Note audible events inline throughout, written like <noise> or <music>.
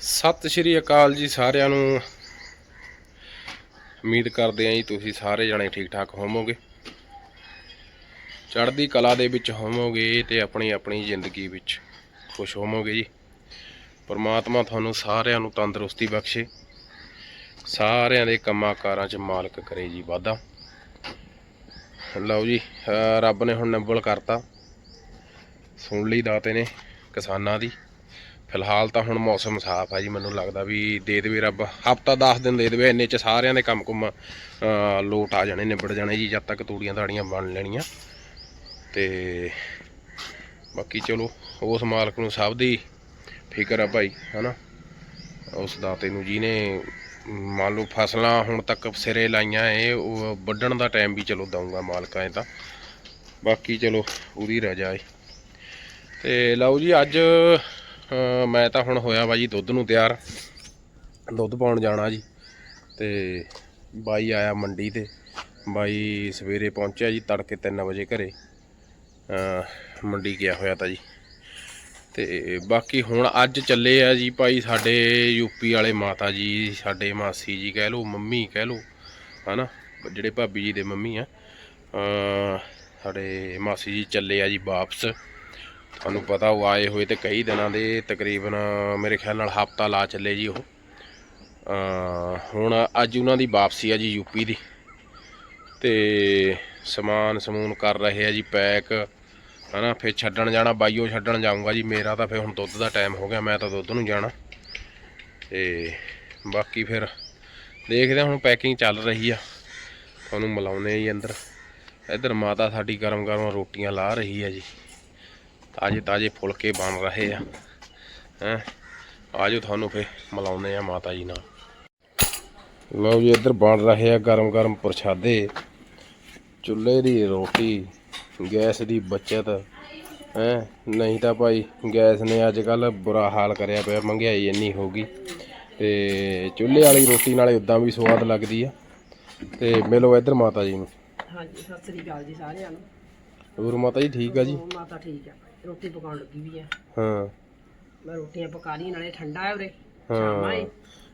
ਸਤਿ ਸ਼੍ਰੀ ਅਕਾਲ ਜੀ ਸਾਰਿਆਂ ਨੂੰ। ਉਮੀਦ ਕਰਦੇ ਆਂ ਜੀ ਤੁਸੀਂ ਸਾਰੇ ਜਣੇ ਠੀਕ ਠਾਕ ਹੋਵੋਗੇ। ਚੜ੍ਹਦੀ ਕਲਾ ਦੇ ਵਿੱਚ ਹੋਵੋਗੇ ਤੇ ਆਪਣੀ ਆਪਣੀ ਜ਼ਿੰਦਗੀ ਵਿੱਚ ਖੁਸ਼ ਹੋਵੋਗੇ ਜੀ। ਪਰਮਾਤਮਾ ਤੁਹਾਨੂੰ ਸਾਰਿਆਂ ਨੂੰ ਤੰਦਰੁਸਤੀ ਬਖਸ਼ੇ। ਸਾਰਿਆਂ ਦੇ ਕੰਮਾਂ ਕਾਰਾਂ 'ਚ ਮਾਲਕ ਕਰੇ ਜੀ ਵਾਧਾ। ਲਓ ਜੀ ਰੱਬ ਨੇ ਹੁਣ ਨੰਬਲ ਕਰਤਾ। ਸੁਣ ਲਈ ਦਾਤੇ ਨੇ ਕਿਸਾਨਾਂ ਦੀ। ਫਿਲਹਾਲ ਤਾਂ ਹੁਣ ਮੌਸਮ ਸਾਫ਼ ਆ ਜੀ, ਮੈਨੂੰ ਲੱਗਦਾ ਵੀ ਦੇ ਦੇਵੇ ਰੱਬ, ਹਫਤਾ 10 ਦਿਨ ਦੇ ਦੇਵੇ ਇੰਨੇ ਚ ਸਾਰਿਆਂ ਦੇ ਕੰਮ ਕੁਮ ਲੋਟ ਆ ਜਾਣੇ, ਨਿਬੜ ਜਾਣੇ ਜੀ, ਜਦ ਤੱਕ ਤੂੜੀਆਂ ਤਾੜੀਆਂ ਬਣ ਲੈਣੀਆਂ। ਤੇ ਬਾਕੀ ਚਲੋ, ਉਸ ਮਾਲਕ ਨੂੰ ਸਭ ਦੀ ਫਿਕਰ ਆ ਭਾਈ, ਹਨਾ? ਉਸ ਦਾਤੇ ਨੂੰ ਜਿਹਨੇ, ਮੰਨ ਲਓ ਫਸਲਾਂ ਹੁਣ ਤੱਕ ਸਿਰੇ ਲਾਈਆਂ ਏ, ਉਹ ਵੱਢਣ ਦਾ ਟਾਈਮ ਵੀ ਚਲੋ ਦਊਗਾ ਮਾਲਕਾਂ ਇਹ ਤਾਂ। ਬਾਕੀ ਚਲੋ, ਉਹਦੀ ਰਜਾ ਏ। ਤੇ ਲਓ ਜੀ, ਅੱਜ ਮੈਂ ਤਾਂ ਹੁਣ ਹੋਇਆ ਵਾ ਜੀ ਦੁੱਧ ਨੂੰ ਤਿਆਰ। ਦੁੱਧ ਪਾਉਣ ਜਾਣਾ ਜੀ। ਤੇ ਬਾਈ ਆਇਆ ਮੰਡੀ ਤੇ। ਬਾਈ ਸਵੇਰੇ ਪਹੁੰਚਿਆ ਜੀ ਤੜਕੇ 3 ਵਜੇ ਘਰੇ। ਮੰਡੀ ਗਿਆ ਹੋਇਆ ਤਾਂ ਜੀ। ਤੇ ਬਾਕੀ ਹੁਣ ਅੱਜ ਚੱਲੇ ਆ ਜੀ ਭਾਈ ਸਾਡੇ ਯੂਪੀ ਵਾਲੇ ਮਾਤਾ ਜੀ, ਸਾਡੇ ਮਾਸੀ ਜੀ ਕਹਿ ਲਓ, ਮੰਮੀ ਕਹਿ ਲਓ, ਹਨਾ? ਜਿਹੜੇ ਭਾਬੀ ਜੀ ਦੇ ਮੰਮੀ ਆ। ਸਾਡੇ ਮਾਸੀ ਜੀ ਚੱਲੇ ਆ ਜੀ ਵਾਪਸ। ਤੁਹਾਨੂੰ ਪਤਾ ਉਹ ਆਏ ਹੋਏ ਤੇ ਕਈ ਦਿਨਾਂ ਦੇ ਤਕਰੀਬਨ ਮੇਰੇ ਖਿਆਲ ਨਾਲ ਹਫਤਾ ਲਾ ਚੱਲੇ ਜੀ ਉਹ। ਹੁਣ ਅੱਜ ਉਹਨਾਂ ਦੀ ਵਾਪਸੀ ਆ ਜੀ ਯੂਪੀ ਦੀ। ਤੇ ਸਮਾਨ ਸਮੂਨ ਕਰ ਰਹੇ ਆ ਜੀ ਪੈਕ, ਹਨਾ, ਫਿਰ ਛੱਡਣ ਜਾਣਾ, ਬਾਈਓ ਛੱਡਣ ਜਾਊਂਗਾ ਜੀ। ਮੇਰਾ ਤਾਂ ਫਿਰ ਹੁਣ ਦੁੱਧ ਦਾ ਟਾਈਮ ਹੋ ਗਿਆ, ਮੈਂ ਤਾਂ ਦੁੱਧ ਨੂੰ ਜਾਣਾ। ਤੇ ਬਾਕੀ ਫਿਰ ਦੇਖਦੇ ਹਾਂ ਹੁਣ ਪੈਕਿੰਗ ਚੱਲ ਰਹੀ ਆ। ਤੁਹਾਨੂੰ ਮਿਲਾਉਨੇ ਆ ਜੀ ਅੰਦਰ। ਇੱਧਰ ਮਾਤਾ ਸਾਡੀ ਗਰਮ ਗਰਮ ਰੋਟੀਆਂ ਲਾ ਰਹੀ ਆ ਜੀ। ਤਾਜੇ ਤਾਜੇ ਫੁਲਕੇ ਬਣ ਰਹੇ ਆ। ਹੈ? ਆਜੋ ਤੁਹਾਨੂੰ ਫੇ ਮਿਲਾਉਂਦੇ ਆ ਮਾਤਾ ਜੀ ਨਾਲ। ਲਓ ਜੀ ਇੱਧਰ ਬਣ ਰਹੇ ਆ ਗਰਮ ਗਰਮ ਪ੍ਰਸ਼ਾਦੇ। ਚੁੱਲ੍ਹੇ ਦੀ ਰੋਟੀ ਗੈਸ ਦੀ ਬਚਤ। ਹੈ? ਨਹੀਂ ਤਾਂ ਭਾਈ ਗੈਸ ਨੇ ਅੱਜ ਕੱਲ ਬੁਰਾ ਹਾਲ ਕਰਿਆ ਪਿਆ ਮਹਿੰਗਾਈ ਇੰਨੀ ਹੋ ਗਈ। ਤੇ ਚੁੱਲ੍ਹੇ ਵਾਲੀ ਰੋਟੀ ਨਾਲੇ ਉਦਾਂ ਵੀ ਸਵਾਦ ਲੱਗਦੀ ਆ। ਤੇ ਮਿਲੋ ਇੱਧਰ ਮਾਤਾ ਜੀ ਨੂੰ। ਹਾਂਜੀ ਸਤਿ ਸ੍ਰੀ ਅਕਾਲ ਜੀ ਸਾਰਿਆਂ ਨੂੰ। ਹੋਰ ਮਾਤਾ ਜੀ ਠੀਕ ਆ ਜੀ? ਮਾਤਾ ਠੀਕ ਆ। ਰੋਟੀ ਪਕਾਉਣ ਲੱਗੀ ਵੀ ਆ। ਹਾਂ। ਮੈਂ ਰੋਟੀਆਂ ਪਕਾ ਲਈ ਨਾਲੇ ਠੰਡਾ ਹੈ ਉਰੇ। ਹਾਂ। ਸ਼ਾਮਾਂ ਏ।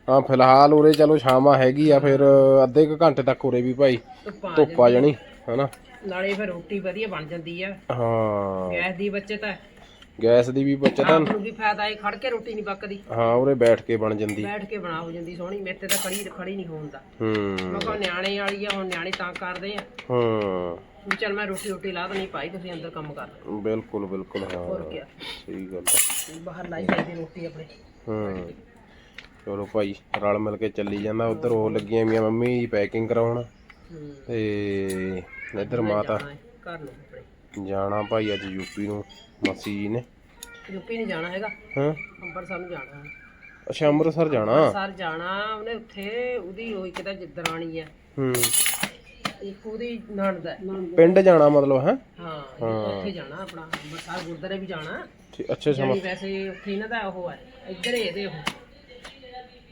ਹਾਂ ਫਿਲਹਾਲ ਉਰੇ ਚਲੋ ਸ਼ਾਮਾਂ ਹੈਗੀ ਆ ਫਿਰ ਅੱਧੇ ਕੁ ਘੰਟੇ ਤੱਕ ਉਰੇ ਵੀ ਭਾਈ ਧੁੱਪਾਂ ਧੁੱਪ ਆ ਜਾਣੀ ਹਨਾ? ਨਾਲੇ ਫਿਰ ਰੋਟੀ ਵਧੀਆ ਬਣ ਜਾਂਦੀ ਆ। ਹਾਂ। ਗੈਸ ਦੀ ਬੱਚਤ ਹੈ ਗੈਸ ਦੀ ਵੀ ਬਚਤ ਆ। ਆਪ ਨੂੰ ਵੀ ਫਾਇਦਾ ਹੈ ਖੜ ਕੇ ਰੋਟੀ ਨਹੀਂ ਪੱਕਦੀ। ਹਾਂ ਉਰੇ ਬੈਠ ਕੇ ਬਣ ਜਾਂਦੀ। ਬੈਠ ਕੇ ਬਣਾ ਹੋ ਜਾਂਦੀ ਸੋਹਣੀ ਮੇਰੇ ਤੇ ਤਾਂ ਖੜੀ ਖੜੀ ਨਹੀਂ ਹੋਣ ਦਾ ਹੂੰ। ਮੈਂ ਕਿਹਾ ਨਿਆਣੇ ਵਾਲੀ ਆ ਹੁਣ ਨਿਆਣੇ ਤਾਂ ਕਰਦੇ ਆ। ਹਾਂ। ਵੀ ਚੱਲ ਮੈਂ ਰੋਟੀ ਰੋਟੀ ਲਾ ਦਣੀ ਭਾਈ ਤੁਸੀਂ ਅੰਦਰ ਕੰਮ ਕਰ ਬਿਲਕੁਲ ਬਿਲਕੁਲ ਹਾਂ। ਹੋਰ ਕੀ ਸਹੀ ਗੱਲ ਆ। ਬਾਹਰ ਲਾਈ ਜਾਂਦੀ ਰੋਟੀ ਆਪਣੇ। ਹੂੰ। ਚਲੋ ਭਾਈ ਰਲ ਮਿਲ ਕੇ ਚੱਲੀ ਜਾਂਦਾ। ਉਧਰ ਉਹ ਲੱਗੀਆਂ ਮੀਆਂ ਮੰਮੀ ਪੈਕਿੰਗ ਕਰਾਉਣ। ਹੂੰ। ਤੇ ਇੱਧਰ ਮਾਤਾ। ਜਾਣਾ ਹੈ ਘਰ ਨੂੰ ਆਪਣੇ। ਜਾਣਾ ਭਾਈ ਅੱਜ ਯੂਪੀ ਨੂੰ ਮਾਸੀ ਜੀ ਨੇ। ਯੂਪੀ ਨਹੀਂ ਜਾਣਾ ਹੈਗਾ। ਹਾਂ? ਅੰਮ੍ਰਿਤਸਰ ਨੂੰ ਜਾਣਾ ਹੈ। ਅੱਛਾ ਅੰਮ੍ਰਿਤਸਰ ਜਾਣਾ? ਸਰ ਜਾਣਾ ਉਹਨੇ ਉੱਥੇ ਉਹਦੀ ਉਹ ਇੱਕ ਤਾਂ ਜਿੱਦਰਾਣੀ ਆ ਹੂੰ। ਇੱਕ ਉਹਦੀ ਨਣਦ ਹੈ। ਪਿੰਡ ਜਾਣਾ ਮਤਲਬ ਹੈ? ਹਾਂ ਉੱਥੇ ਜਾਣਾ ਆਪਣਾ ਅੰਮ੍ਰਿਤਸਰ ਗੁਰਦੁਆਰੇ ਵੀ ਜਾਣਾ। ਅੱਛਾ ਅੱਛਾ ਜਾਨੀ ਵੈਸੇ ਉੱਥੇ ਇਹਨਾਂ ਦਾ ਉਹ ਹੈ ਇੱਧਰ ਇਹਦੇ ਉਹ।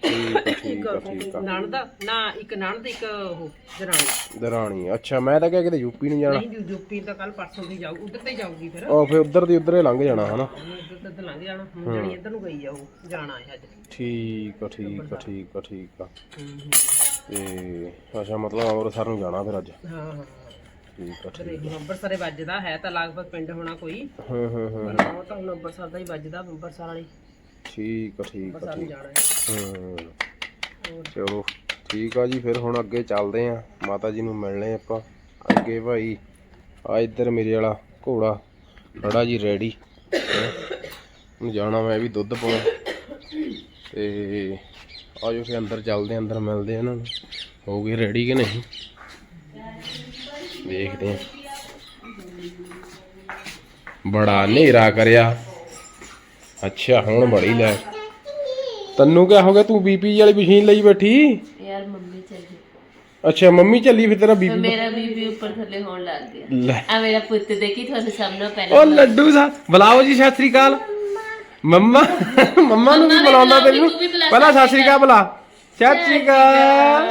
ਠੀਕ ਆ, ਠੀਕ ਆ ਠੀਕ ਆ ਨਣਦ ਨਾ ਇੱਕ ਨਣਦ ਇੱਕ ਉਹ ਦਰਾਣੀ। ਦਰਾਣੀ ਅੱਛਾ ਮੈਂ ਤਾਂ ਕਿਹਾ ਕਿਤੇ ਯੂਪੀ ਨੂੰ ਜਾਣਾ। ਨਹੀਂ ਯੂਪੀ ਤਾਂ ਕੱਲ ਪਰਸੋਂ ਦੀ ਜਾਊ ਉੱਧਰ ਤੇ ਜਾਊਗੀ ਫਿਰ। ਉਹ ਫਿਰ ਉਧਰ ਦੀ ਉਧਰ ਹੀ ਲੰਘ ਜਾਣਾ ਹਨਾ? ਉੱਧਰ ਤੇ ਲੰਘ ਜਾਣਾ ਹੁਣ ਜਾਣੀ ਇੱਧਰ ਨੂੰ ਗਈ ਆ ਉਹ ਜਾਣਾ ਹੈ ਅੱਜ। ਠੀਕ ਆ ਠੀਕ ਆ ਠੀਕ ਆ ਠੀਕ ਆ। ਹੂੰ, ਹੂੰ। ਤੇ ਅੱਛਾ ਮਤਲਬ ਅੰਮ੍ਰਿਤਸਰ ਨੂੰ ਜਾਣਾ ਫਿਰ ਅੱਜ। ਹਾਂ ਹਾਂ ਠੀਕ ਆ ਠੀਕ ਤੇ ਹੁਣ ਅੰਮ੍ਰਿਤਸਰੇ ਵੱਜਦਾ ਹੈ ਤਾਂ ਲਗਭਗ ਪਿੰਡ ਹੋਣਾ ਕੋਈ। ਹਾਂ ਹਾਂ ਹਾਂ। ਪਰ ਉਹ ਤਾਂ ਹੁਣ ਅੰਮ੍ਰਿਤਸਰ ਦਾ ਹੀ ਵੱਜਦਾ ਅੰਮ੍ਰਿਤਸਰ ਵਾਲੀ। ਠੀਕ ਆ ਠੀਕ ਆ ਅੰਮ੍ਰਿਤਸਰ ਨੂੰ ਠੀਕ ਜਾਣਾ ਹੈ। ਹੂੰ। ਹੋਰ। ਚਲੋ ਠੀਕ ਆ ਜੀ ਫਿਰ ਹੁਣ ਅੱਗੇ ਚੱਲਦੇ ਆ ਮਾਤਾ ਜੀ ਨੂੰ ਮਿਲਣੇ ਆਪਾਂ। ਅੱਗੇ ਭਾਈ ਆ ਇੱਧਰ ਮੇਰੇ ਵਾਲਾ ਘੋੜਾ। ਖੜਾ ਜੀ ਰੈਡੀ। ਹੁਣ ਜਾਣਾ ਮੈਂ ਵੀ ਦੁੱਧ ਪਾਉਣ। ਤੇ ਆਜੋ ਫਿਰ ਅੰਦਰ ਚੱਲਦੇ ਅੰਦਰ ਮਿਲਦੇ ਇਹਨਾਂ ਨੂੰ। ਹੋ ਗਏ ਰੈਡੀ ਕਿ ਨਹੀਂ? ਦੇਖਦੇ ਆ ਬੜਾ ਹਨੇਰਾ ਕਰਿਆ। ਅੱਛਾ ਹੁਣ ਬੜੀ ਲੈ। ਤੈਨੂੰ ਕਿਆ ਹੋ ਗਿਆ? ਤੂੰ ਬੀਪੀ ਵਾਲੀ ਮਸ਼ੀਨ ਲਈ ਬੈਠੀ? ਯਾਰ ਮੰਮੀ ਚੱਲੀ। ਅੱਛਾ ਮੰਮੀ ਚੱਲੀ ਫਿਰ ਤੇਰਾ ਬੀਪੀ ਮੇਰਾ ਬੀਬੀ ਉੱਪਰ ਥੱਲੇ ਹੋਣ ਲੱਗ ਗਿਆ। ਆ ਮੇਰਾ ਪੁੱਤ ਦੇਖੀ ਤੁਹਾਨੂੰ ਸਭ ਨੂੰ ਪਹਿਲਾਂ ਉਹ ਲੱਡੂ ਸਾ ਬੁਲਾਓ ਜੀ ਸਤਿ ਸ੍ਰੀ ਅਕਾਲ। ਮੰਮਾ ਮੰਮਾ ਨੂੰ ਵੀ ਬੁਲਾਉਂਦਾ ਤੈਨੂੰ? ਪਹਿਲਾਂ ਸਤਿ ਸ੍ਰੀ ਅਕਾਲ ਬੁਲਾ। ਸਤਿ ਸ੍ਰੀ ਅਕਾਲ।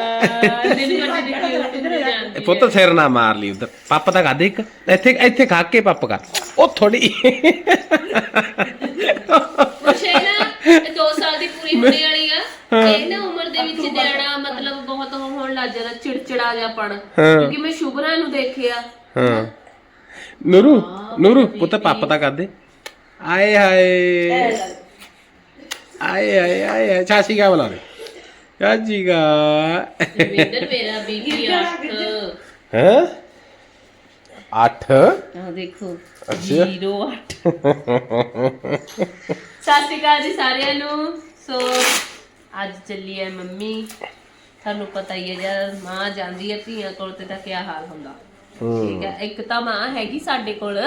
ਇਹ ਪੁੱਤ ਸਿਰ ਨਾ ਮਾਰ ਲਈ ਉਧਰ। ਪੱਪ ਤਾਂ ਖਾਦੇ ਇੱਕ। ਇੱਥੇ ਇੱਥੇ ਖਾ ਕੇ ਪੱਪ ਕਰ ਉਹ ਥੋੜੀ ਸ਼ੇਨਾ ਇਹ 2 ਸਾਲ ਦੀ ਪੂਰੀ ਹੋਣੇ ਵਾਲੀ ਆ। ਇਹ ਨਾ ਉਮਰ ਦੇ ਵਿੱਚ ਨਿਆਣਾ ਮਤਲਬ ਬਹੁਤ ਉਹ ਹੋਣ ਲੱਗ ਜਾਂਦਾ ਚਿੜਚਿੜਾ ਜਿਹਾ ਪਣ। ਕਿਉਂਕਿ ਮੈਂ ਸ਼ੁਭਰਾ ਨੂੰ ਦੇਖਿਆ। ਹਾਂ। ਨੂਰੂ ਨੂਰੂ ਪੁੱਤ ਪਾਪਾ ਤਾਂ ਕਰਦੇ ਆਏ ਹਾਏ। ਆਏ ਆਏ ਆਏ ਆਏ ਚਾਚੀ ਕਾ ਬੁਲਾ ਦੇ। ਚਾਚੀ ਕਾ ਰਵਿੰਦਰ ਮੇਰਾ ਬੀਬੀ ਅੱਠ ਹੈ? 8 ਆ ਦੇਖੋ ਅੱਛਾ। 08 ਸਤਿ ਸ਼੍ਰੀ ਅਕਾਲ ਜੀ ਸਾਰਿਆਂ ਨੂੰ। ਸੋ ਅੱਜ ਚੱਲੀ ਹੈ ਮੰਮੀ। ਤੁਹਾਨੂੰ ਪਤਾ ਹੀ ਹੈ ਜਦ ਮਾਂ ਜਾਂਦੀ ਹੈ ਧੀਆਂ ਕੋਲ ਤੇ ਤਾਂ ਕੀ ਹਾਲ ਹੁੰਦਾ। ਠੀਕ ਹੈ ਇੱਕ ਤਾਂ ਮਾਂ ਹੈਗੀ ਸਾਡੇ ਕੋਲ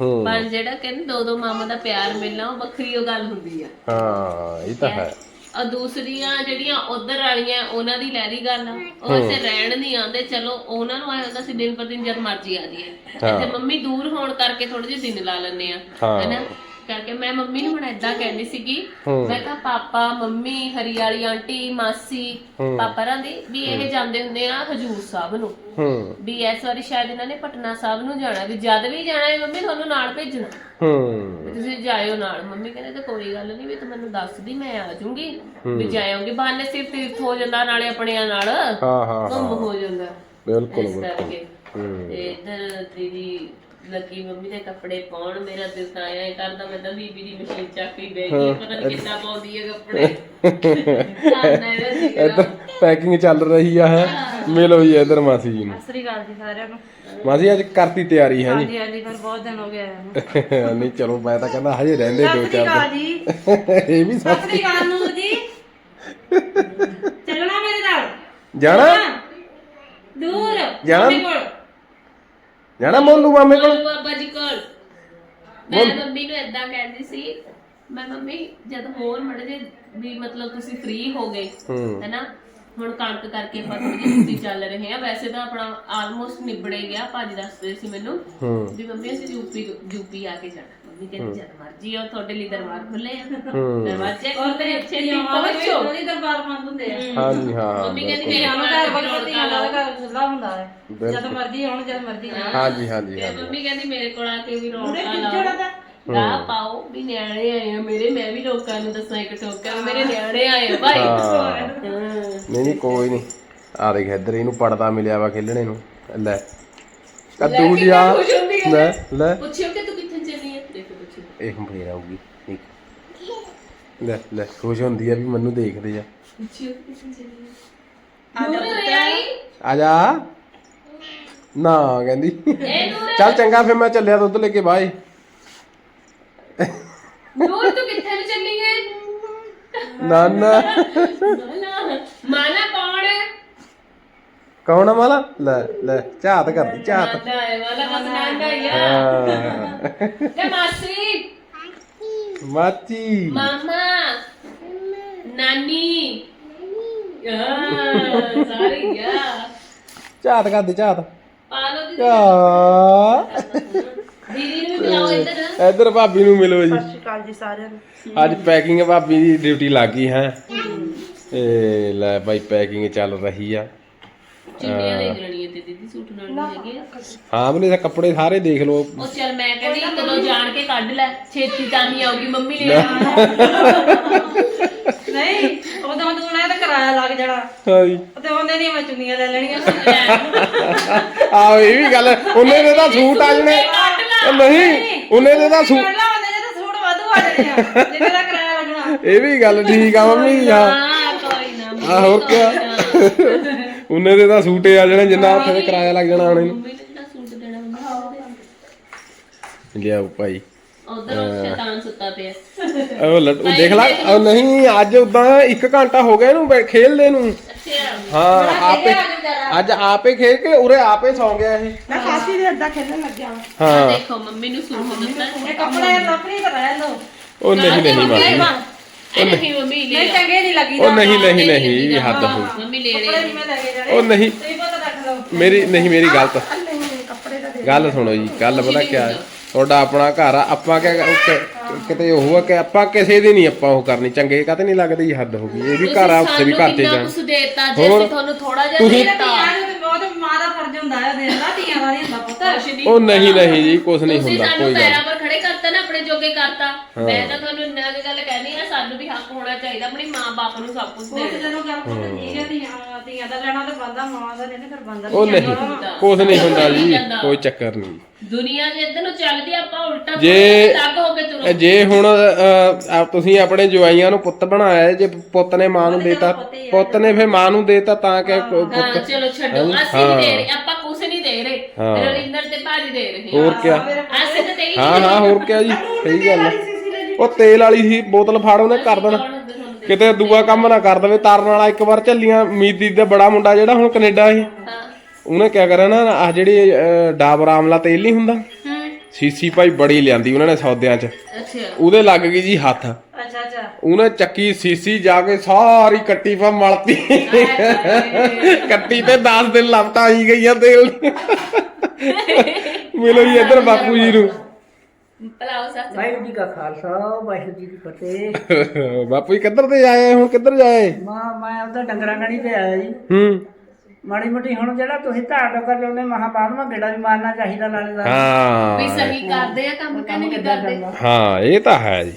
ਹੂੰ। ਪਰ ਜਿਹੜਾ ਕਹਿੰਦੇ ਦੋ ਦੋ ਮਾਮਾ ਦਾ ਪਿਆਰ ਮਿਲਣਾ ਉਹ ਵੱਖਰੀ ਉਹ ਗੱਲ ਹੁੰਦੀ ਆ। ਹਾਂ ਇਹ ਤਾਂ ਹੈ? ਔਰ ਦੂਸਰੀਆਂ ਜਿਹੜੀਆਂ ਉਧਰ ਵਾਲੀਆਂ ਉਹਨਾਂ ਦੀ ਲੈਦੀ ਗੱਲ। ਆ ਉਹ ਇੱਥੇ ਰਹਿਣ ਨਹੀਂ ਆਉਂਦੇ ਚਲੋ ਉਹਨਾਂ ਨੂੰ ਆਇਆ ਹੁੰਦਾ ਸੀ ਦਿਨ ਪਰ ਦਿਨ ਜਦ ਮਰਜ਼ੀ ਆ ਜਾਈਏ। ਇੱਥੇ ਮੰਮੀ ਦੂਰ ਹੋਣ ਕਰਕੇ ਥੋੜੇ ਜਿਹੇ ਦਿਨ ਲਾ ਲੈਂਦੇ ਆ ਹਾਂ। ਹੈਨਾ ਕਰਕੇ ਮੈਂ ਮੰਮੀ ਨੂੰ ਹੁਣ ਏਦਾਂ ਕਹਿੰਦੀ ਸੀਗੀ ਹੂੰ। ਮੈਂ ਕਿਹਾ ਪਾਪਾ ਮੰਮੀ ਹਰੀਆਲੀ ਆਂਟੀ ਮਾਸੀ ਪਾਪਾ ਰਾਂ ਦੀ ਵੀ ਇਹ ਜਾਂਦੇ ਹੁੰਦੇ ਆ ਹਜੂਰ ਸਾਹਿਬ ਨੂੰ। ਹੂੰ। ਵੀ ਇਸ ਵਾਰੀ ਸ਼ਾਇਦ ਇਹਨਾਂ ਨੇ ਪਟਨਾ ਸਾਹਿਬ ਨੂੰ ਜਾਣਾ ਵੀ ਜਦ ਵੀ ਜਾਣਾ ਹੈ ਮੰਮੀ ਤੁਹਾਨੂੰ ਨਾਲ ਭੇਜਣਾ। ਹੂੰ। ਵੀ ਤੁਸੀਂ ਜਾਇਓ ਨਾਲ। ਮੰਮੀ ਕਹਿੰਦੇ ਤੇ ਕੋਈ ਗੱਲ ਨਹੀਂ ਵੀ ਤੂੰ ਮੈਨੂੰ ਦੱਸ ਦੀ ਮੈਂ ਆ ਜਾਊਂਗੀ। ਵੀ ਜਾਇਆਂਗੀ ਬਹਾਨੇ ਸਿਰ ਤੀਰਥ ਹੋ ਜਾਂਦਾ ਨਾਲੇ ਆਪਣਿਆਂ ਨਾਲ। ਹਾਂ ਹਾਂ ਹਾਂ ਘੁੰਮ ਹੋ। ਜਾਂਦਾ। ਬਿਲਕੁਲ ਇਸ ਕਰਕੇ। ਹੂੰ। ਤੇ ਇੱਧਰ ਦੀਦੀ ਲੱਗੀ ਮੰਮੀ ਦੇ ਕੱਪੜੇ ਪਾਉਣ ਮੇਰਾ ਦਿਲ ਤਾਂ ਆਇਆ ਹੀ ਕਰਦਾ ਮੈਂ ਤਾਂ ਬੀਬੀ ਦੀ ਮਸ਼ੀਨ ਚੱਕ ਹੀ ਬੈ ਗਈ ਪਤਾ ਨਹੀਂ ਕਿੱਦਾਂ ਪਾਉਂਦੀ ਹੈ ਕੱਪੜੇ। ਸਾਨਾ ਇਹਦਾ ਸੀਗਾ। ਪੈਕਿੰਗ ਚੱਲ ਰਹੀ ਆ ਹੈ। ਮਿਲੋ ਜੀ ਇੱਧਰ ਮਾਸੀ ਜੀ ਨੂੰ। ਸ੍ਰੀ ਅਕਾਲ ਜੀ ਸਾਰਿਆਂ ਨੂੰ। ਮਾਸੀ ਅੱਜ ਕਰਤੀ ਤਿਆਰੀ ਹੈ ਜੀ? ਹਾਂਜੀ ਹਾਂਜੀ ਪਰ ਬਹੁਤ ਦਿਨ ਹੋ ਗਏ ਆਇਆ ਨੂੰ। ਨਹੀਂ ਚਲੋ ਮੈਂ ਤਾਂ ਕਹਿੰਦਾ ਹਜੇ ਰਹਿੰਦੇ ਦੋ ਸਤਿ ਸ੍ਰੀ ਚਾਰ ਅਕਾਲ ਜੀ। ਦਿਨ <laughs> ਇਹ ਵੀ ਸੱਚ ਸਤਿ ਸ੍ਰੀ ਅਕਾਲ ਨੂਰ ਜੀ। ਚੱਲਣਾ ਮੇਰੇ ਨਾਲ? ਜਾਣਾ? ਦੂਰ। ਜਾਣਾ? ਕੋਲ। ਜਾਣਾ ਮੋਲੂ ਮਾਮੇ ਕੋਲ? ਬਾਬਾ ਜੀ ਕੋਲ। ਮੈਂ ਮੰਮੀ ਨੂੰ ਏਦਾਂ ਕਹਿੰਦੀ ਸੀ ਮੈਂ ਮੰਮੀ ਜਦ ਹੋਰ ਮੜੇ ਜੇ ਵੀ ਮਤਲਬ ਤੁਸੀਂ ਫ੍ਰੀ ਹੋ ਗਏ ਹੂੰ। ਹੈਨਾ ਹੁਣ ਕਣਕ ਕਰਕੇ ਆਪਾਂ ਥੋੜੀ ਜਿਹੀ ਚੱਲ ਰਹੇ ਆ ਵੈਸੇ ਤਾਂ ਆਪਣਾ ਆਲਮੋਸਟ ਨਿਬੜੇ ਗਿਆ ਭਾਜੀ ਦੱਸਦੇ ਸੀ ਮੈਨੂੰ ਹੂੰ। ਵੀ ਮੰਮੀ ਅਸੀਂ ਯੂਪੀ ਯੂਪੀ ਆ ਕੇ ਜਾਣਾ। ਮੰਮੀ ਕਹਿੰਦੀ ਜਦ ਮਰਜ਼ੀ ਆ ਤੁਹਾਡੇ ਲਈ ਦਰਬਾਰ ਖੁੱਲੇ ਆ। ਹੂੰ। ਦਰਵਾਜ਼ੇ ਖੁੱਲੇ ਅੱਛੇ ਨਹੀਂ ਪਹੁੰਚੋ। ਉਹਦੀ ਦਰਬਾਰ ਬੰਦ ਹੁੰਦੇ ਆ। ਹਾਂਜੀ ਹਾਂ ਮੰਮੀ ਕਹਿੰਦੀ ਬਿਲਕੁਲ। ਮੇਰੇ ਆਮ ਘਰ ਘਰ ਦੇ ਬਗਤੀ ਆਲਾ ਦਾ ਘਰ ਖੁੱਲਾ ਹੁੰਦਾ ਹੈ। ਜਦ ਬਿਲਕੁਲ। ਮਰਜ਼ੀ ਆਉਣ ਜਦ ਮਰਜ਼ੀ ਜਾਣ। ਹਾਂਜੀ ਹਾਂਜੀ ਤੇ ਹਾਂਜੀ। ਮੰਮੀ ਕਹਿੰਦੀ ਮੇਰੇ ਕੋਲ ਆ ਕੇ ਵੀ ਰੌਣਕਾਂ ਲਾਓ। ਗਾ ਪਾਓ ਵੀ ਨਿਆਣੇ ਆਏ ਆ। ਮੇਰੇ ਮੈਂ ਵੀ ਲੋਕਾਂ ਨੂੰ ਦੱਸਾਂ ਇੱਕ ਟੋਕਾ ਵੀ ਮੇਰੇ ਨਿਆਣੇ ਆਏ ਆ ਭਾਈ। ਹਾਂ। ਹਾਂ। ਨਹੀਂ ਨਹੀਂ ਕੋਈ ਨਹੀਂ। ਆ ਦੇਖ ਇੱਧਰ ਇਹਨੂੰ ਪੜਦਾ ਮਿਲਿਆ ਵਾ ਖੇਲਣੇ ਨੂੰ। ਲੈ। ਕੱਦੂ ਜੀ ਆ ਖੁਸ਼ ਹੁੰਦੀ ਹੈ। ਲੈ ਲੈ। ਪੁੱਛਿਓ ਕਿ ਤੂੰ ਕਿੱਥੇ ਚੱਲੀ ਹੈ ਦੇਖੋ ਪੁੱਛਿਓ ਇਹ ਹੁਣ ਫੇਰ ਆਊਗੀ ਠੀਕ। ਲੈ ਲੈ ਖੁਸ਼ ਹੁੰਦੀ ਆ ਵੀ ਮੈਨੂੰ ਦੇਖਦੇ ਆ। ਆ ਜਾ। ਨਾ ਕਹਿੰਦੀ। ਚੱਲ ਚੰਗਾ ਫਿਰ ਮੈਂ ਚੱਲਿਆ ਦੁੱਧ ਲੈ ਕੇ ਬਾਏ। ਨੂਰ ਤੂੰ ਕਿੱਥੇ ਨੂੰ ਚੱਲੀ ਹੈ ਨਾਨਾ। ਮਾਨਾ। ਕੌਣ ਆ ਮਾਲਾ? ਲੈ ਲੈ ਝਾਤ ਕਰਦੀ ਝਾਤ। ਹੈ। ਤੇ ਝਾਤ ਕਰਦੀ ਝਾਤ। ਬੁਲਾਓ ਇੱਧਰ। ਇੱਧਰ ਭਾਬੀ ਨੂੰ ਮਿਲੋ ਜੀ। ਸਤਿ ਸ੍ਰੀ ਅਕਾਲ ਜੀ ਸਾਰਿਆਂ ਨੂੰ। ਅੱਜ ਪੈਕਿੰਗ ਭਾਬੀ ਦੀ ਡਿਊਟੀ ਲੱਗ ਗਈ ਹੈ। ਏ ਲੈ ਬਾਈ ਪੈਕਿੰਗ ਚੱਲ ਰਹੀ ਆ। ਚੁੰਨੀਆਂ ਦੇਖ ਲੈਣੀਆਂ ਤੇ ਦੀਦੀ ਸੂਟ ਨਾਲ ਨਹੀਂ ਹੈਗੇ ਹਾਂ ਬਲੇ ਕੱਪੜੇ ਸਾਰੇ ਦੇਖ ਲਓ। ਉਹ ਚੱਲ ਮੈਂ ਕਹਿੰਦੀ ਇੱਕ ਦੋ ਜਾਣ ਕੇ ਕੱਢ ਲੈ ਛੇਤੀ ਤਾਂ ਹੀ ਆਊਗੀ ਮੰਮੀ ਲੈ ਆਉਣਾ। ਨਹੀਂ ਉਦੋਂ ਦੂਣਾ ਤਾਂ ਕਿਰਾਇਆ ਲੱਗ ਜਾਣਾ। ਹਾਂਜੀ। ਤੇ ਉਹਨੇ ਨਹੀਂ ਮੈਂ ਚੁੰਨੀਆਂ ਲੈ ਲੈਣੀਆਂ। ਆਹ ਇਹ ਵੀ ਗੱਲ ਉਹਨੇ ਦੇ ਤਾਂ ਸੂਟ ਆ ਜਣੇ। ਉਹ ਨਹੀਂ ਉਹਨੇ ਦੇ ਤਾਂ ਸੂਟ ਪਹਿਲਾਂ ਉਹਨੇ ਜਦੋਂ ਸੂਟ ਵਾਧੂ ਆ ਜਾਣੇ ਆ। ਜਿਹਦੇ ਦਾ ਕਿਰਾਇਆ ਲੱਗਣਾ। ਇਹ ਵੀ ਗੱਲ ਠੀਕ ਆ ਮੰਮੀ ਹਾਂ। ਹਾਂ ਕੋਈ ਨਾ ਆ ਹੋਰ ਕਿਆ। ਉਹਨੇ ਦੇ ਤਾਂ ਸੂਟ ਆ ਜਾਣੇ ਜਿੰਨਾ ਉੱਥੇ ਤੇ ਕਿਰਾਇਆ ਲੱਗ ਜਾਣਾ ਆਣੇ ਨੂੰ ਮੰਮੀ ਨੇ ਜਿਹੜਾ ਸੂਟ ਦੇਣਾ ਮੰਮੀ ਲਿਆਓ ਭਾਈ। ਉਧਰ ਉਹ ਸ਼ੈਤਾਨ ਸੁੱਤਾ ਪਿਆ। ਉਹ ਲੱਡੂ ਦੇਖ ਲੈ ਉਹ ਨਹੀਂ ਅੱਜ ਉਦਾਂ 1 ਘੰਟਾ ਹੋ ਗਿਆ ਇਹਨੂੰ ਬੈ- ਖੇਲਦੇ ਨੂੰ। ਅੱਛਾ। ਹਾਂ ਆਪੇ ਅੱਜ ਆਪੇ ਖੇਲ ਕੇ ਉਰੇ ਆਪੇ ਸੌਂ ਗਿਆ ਇਹ। ਮੈਂ ਖਾਸੀ ਦੇ ਅੱਡਾ ਖੇਲਣ ਲੱਗਿਆ ਵਾ। ਹਾਂ। ਦੇਖੋ ਮੰਮੀ ਨੂੰ ਸੂਟ ਦਿੱਤਾ। ਇਹ ਕੱਪੜੇ ਲੱਭਣੀ ਤਾਂ ਰਹਿ ਲੋ ਉਹ ਨਹੀਂ ਨਹੀਂ ਇਹ ਨਹੀਂ ਮੰਮੀ ਲੈ ਨਹੀਂ ਚੰਗੇ ਨਹੀਂ ਲੱਗੀ ਉਹ ਨਹੀਂ ਨਹੀਂ ਨਹੀਂ ਹੱਦ ਹੋ ਮੰਮੀ ਲੈ ਕੱਪੜੇ ਲੈ। ਨਹੀਂ ਮੈਂ ਲੈ ਕੇ ਜਾਣੇ ਉਹ ਨਹੀਂ। ਤੁਸੀਂ ਪਤਾ ਰੱਖ ਲਓ। ਮੇਰੀ ਨਹੀਂ ਮੇਰੀ ਗੱਲ ਤਾਂ ਨਹੀਂ ਨਹੀਂ ਕੱਪੜੇ ਤਾਂ ਦੇ ਗੱਲ ਸੁਣੋ ਜੀ ਗੱਲ ਪਤਾ ਕਿਆ ਹੈ? ਤੁਹਾਡਾ ਆਪਣਾ ਘਰ ਆ ਆਪਾਂ ਕਿਆ ਕਿ- ਕਿਤੇ ਉਹ ਆ ਕਿ ਆਪਾਂ ਕਿਸੇ ਦੀ ਨਹੀਂ ਆਪਾਂ ਉਹ ਕਰਨੀ। ਚੰਗੇ ਕਾਤੇ ਨਹੀਂ ਲੱਗਦੇ ਜੀ ਹੱਦ ਹੋ ਗਈ। ਇਹ ਵੀ ਘਰ ਆ ਉੱਥੇ ਵੀ ਘਰ ਤੇ ਜਾਣ। ਦੇਤਾ ਜੇ ਹੋਰ? ਅਸੀਂ ਤੁਹਾਨੂੰ ਥੋੜਾ ਜਿਹਾ ਤੁਸੀਂ- ਦੇਤਾ। ਬਹੁਤ ਮਾਂ ਦਾ ਫਰਜ਼ ਹੁੰਦਾ ਹੈ ਦੇਣ ਦਾ ਧੀਆਂ ਦਾ ਨਹੀਂ ਹੁੰਦਾ ਪੁੱਤ ਉਹ ਨਹੀਂ ਨਹੀਂ ਜੀ ਕੁਝ ਨਹੀਂ ਤੁਸੀਂ ਹੁੰਦਾ ਸਾਨੂੰ ਕੋਈ ਗੱਲ ਪੈਰਾਂ 'ਪਰ ਖੜੇ ਕਰਤਾ ਨਾ ਆਪਣੇ ਜੋਗੇ ਕਰਤਾ। ਮੈਂ ਤਾਂ ਤੁਹਾਨੂੰ ਇੰਨਾ ਕੁ ਗੱਲ ਕਹਿਣੀ ਆ ਸਾਨੂੰ ਵੀ ਹੱਕ ਚਾਹੀਦਾ ਆਪਣੀ ਮਾਂ ਬਾਪ ਨੂੰ ਸਭ ਕੁਝ ਉਹ ਤੇ ਜਦੋਂ ਗੱਲ ਹੈ। ਧੀਆਂ ਧੀਆਂ ਦਾ ਲੈਣਾ ਤੇ ਬੰਦਾ ਮਾਂ ਦਾ ਨਹੀਂ ਫਿਰ ਬੰਦਾ ਉਹ ਨਹੀਂ ਕੁਛ ਨਹੀਂ ਹੁੰਦਾ ਜੀ ਕੋਈ ਚੱਕਰ ਨਹੀਂ। ਦੁਨੀਆ ਜੇ ਇੱਧਰ ਨੂੰ ਚੱਲਦੀ ਆਪਾਂ ਉਲਟਾ ਜੇ- ਲੱਗ ਹੋ ਕੇ ਤੁਰੋ। ਜੇ ਹੁਣ ਅਹ, ਆ ਤੁਸੀਂ ਆਪਣੇ ਜਵਾਈਆਂ ਨੂੰ ਪੁੱਤ ਬਣਾਇਆ ਹੈ, ਜੇ ਪੁੱਤ ਨੇ ਮਾਂ ਨੂੰ ਦੇਤਾ ਪੁੱਤ ਨੇ ਫਿਰ ਮਾਂ ਨੂੰ ਦੇਤਾ ਤਾਂ ਕਿ ਹਾਂ। ਚਲੋ ਛੱਡੋ ਅਸੀਂ ਨਹੀਂ ਦੇ ਰਹੇ ਆਪਾਂ ਕੁਝ ਨਹੀਂ ਦੇ ਰਹੇ। ਹਾਂ। ਰਵਿੰਦਰ ਤੇ ਭਾਜੀ ਦੇ ਰਹੇ। ਹੋਰ ਕਿਆ? ਅਸੀਂ ਤਾਂ ਤੇਰੀ ਹਾਂ ਹਾਂ ਹੋਰ ਕਿਆ ਜੀ? ਸਹੀ ਗੱਲ ਹੈ ਉਹ ਤੇਲ ਵਾਲੀ ਸੀ ਬੋਤਲ ਫੜ ਉਹਨੇ ਕਰ ਦੇਣਾ। ਕਿਤੇ ਦੂਆ ਕੰਮ ਨਾ ਕਰ ਦੇਵੇ ਤਾਰਨ ਵਾਲਾ ਇੱਕ ਵਾਰ ਝੱਲੀਆਂ ਮੀਦੀ ਦਾ ਬੜਾ ਮੁੰਡਾ ਜਿਹੜਾ ਹੁਣ ਕੈਨੇਡਾ ਹਾਂ। ਉਹਨੇ ਕਿਆ ਕਰਿਆ ਨਾ ਆ ਜਿਹੜੀ ਅਹ, ਡਾਬਰ ਆਮਲਾ ਤੇਲ ਨਹੀਂ ਹੁੰਦਾ? ਹੂੰ। ਸੀਸੀ ਭਾਈ ਬੜੀ ਲਿਆਂਦੀ ਉਹਨਾਂ ਨੇ ਸੌਦਿਆਂ 'ਚ। ਅੱਛਾ। ਉਹਦੇ ਲੱਗ ਗਈ ਜੀ ਹੱਥ। ਅੱਛਾ ਅੱਛਾ। ਉਹਨੇ ਚੱਕੀ ਸੀਸੀ ਜਾ ਕੇ ਸਾਰੀ ਕੱਟੀ ਪਾ ਮਲਤੀ। ਕੱਟੀ ਤੇ 10 ਦਿਨ ਲਪਟਾ ਆਈ ਗਈਆਂ ਤੇਲ। ਮਿਲੋ ਜੀ ਇੱਧਰ ਬਾਪੂ ਜੀ ਨੂੰ। ਭਲਾਓ ਸੱਚ ਵਾਹਿਗੁਰੂ ਜੀ ਕਾ ਖਾਲਸਾ ਵਾਹਿਗੁਰੂ ਜੀ ਕੀ ਫਤਿਹ। ਬਾਪੂ ਜੀ ਕਿੱਧਰ ਤੇ ਆਏ? ਹੁਣ ਕਿੱਧਰ ਜਾਏ? ਮਾਂ ਮੈਂ ਉਹਦਾ ਡੰਗਰਾਂ ਗਣੀ ਤੇ ਆਇਆ ਜੀ। ਹੂੰ। ਮਾੜੀ ਮੋਟੀ ਹੁਣ ਜਿਹੜਾ ਤੁਸੀਂ ਧਾਰ ਡੋਕਰ ਲਾਉਂਦੇ ਮਹਾ ਬਾਅਦ ਮੈਂ ਗੇੜਾ ਵੀ ਮਾਰਨਾ ਚਾਹੀਦਾ ਨਾਲੇ ਦਾ। ਵੀ ਹਾਂ ਸਹੀ ਕਰਦੇ ਆ ਕੰਮ ਕਿ ਨਹੀਂ ਕਰਦੇ। ਹਾਂ ਇਹ ਤਾਂ ਹੈ ਜੀ।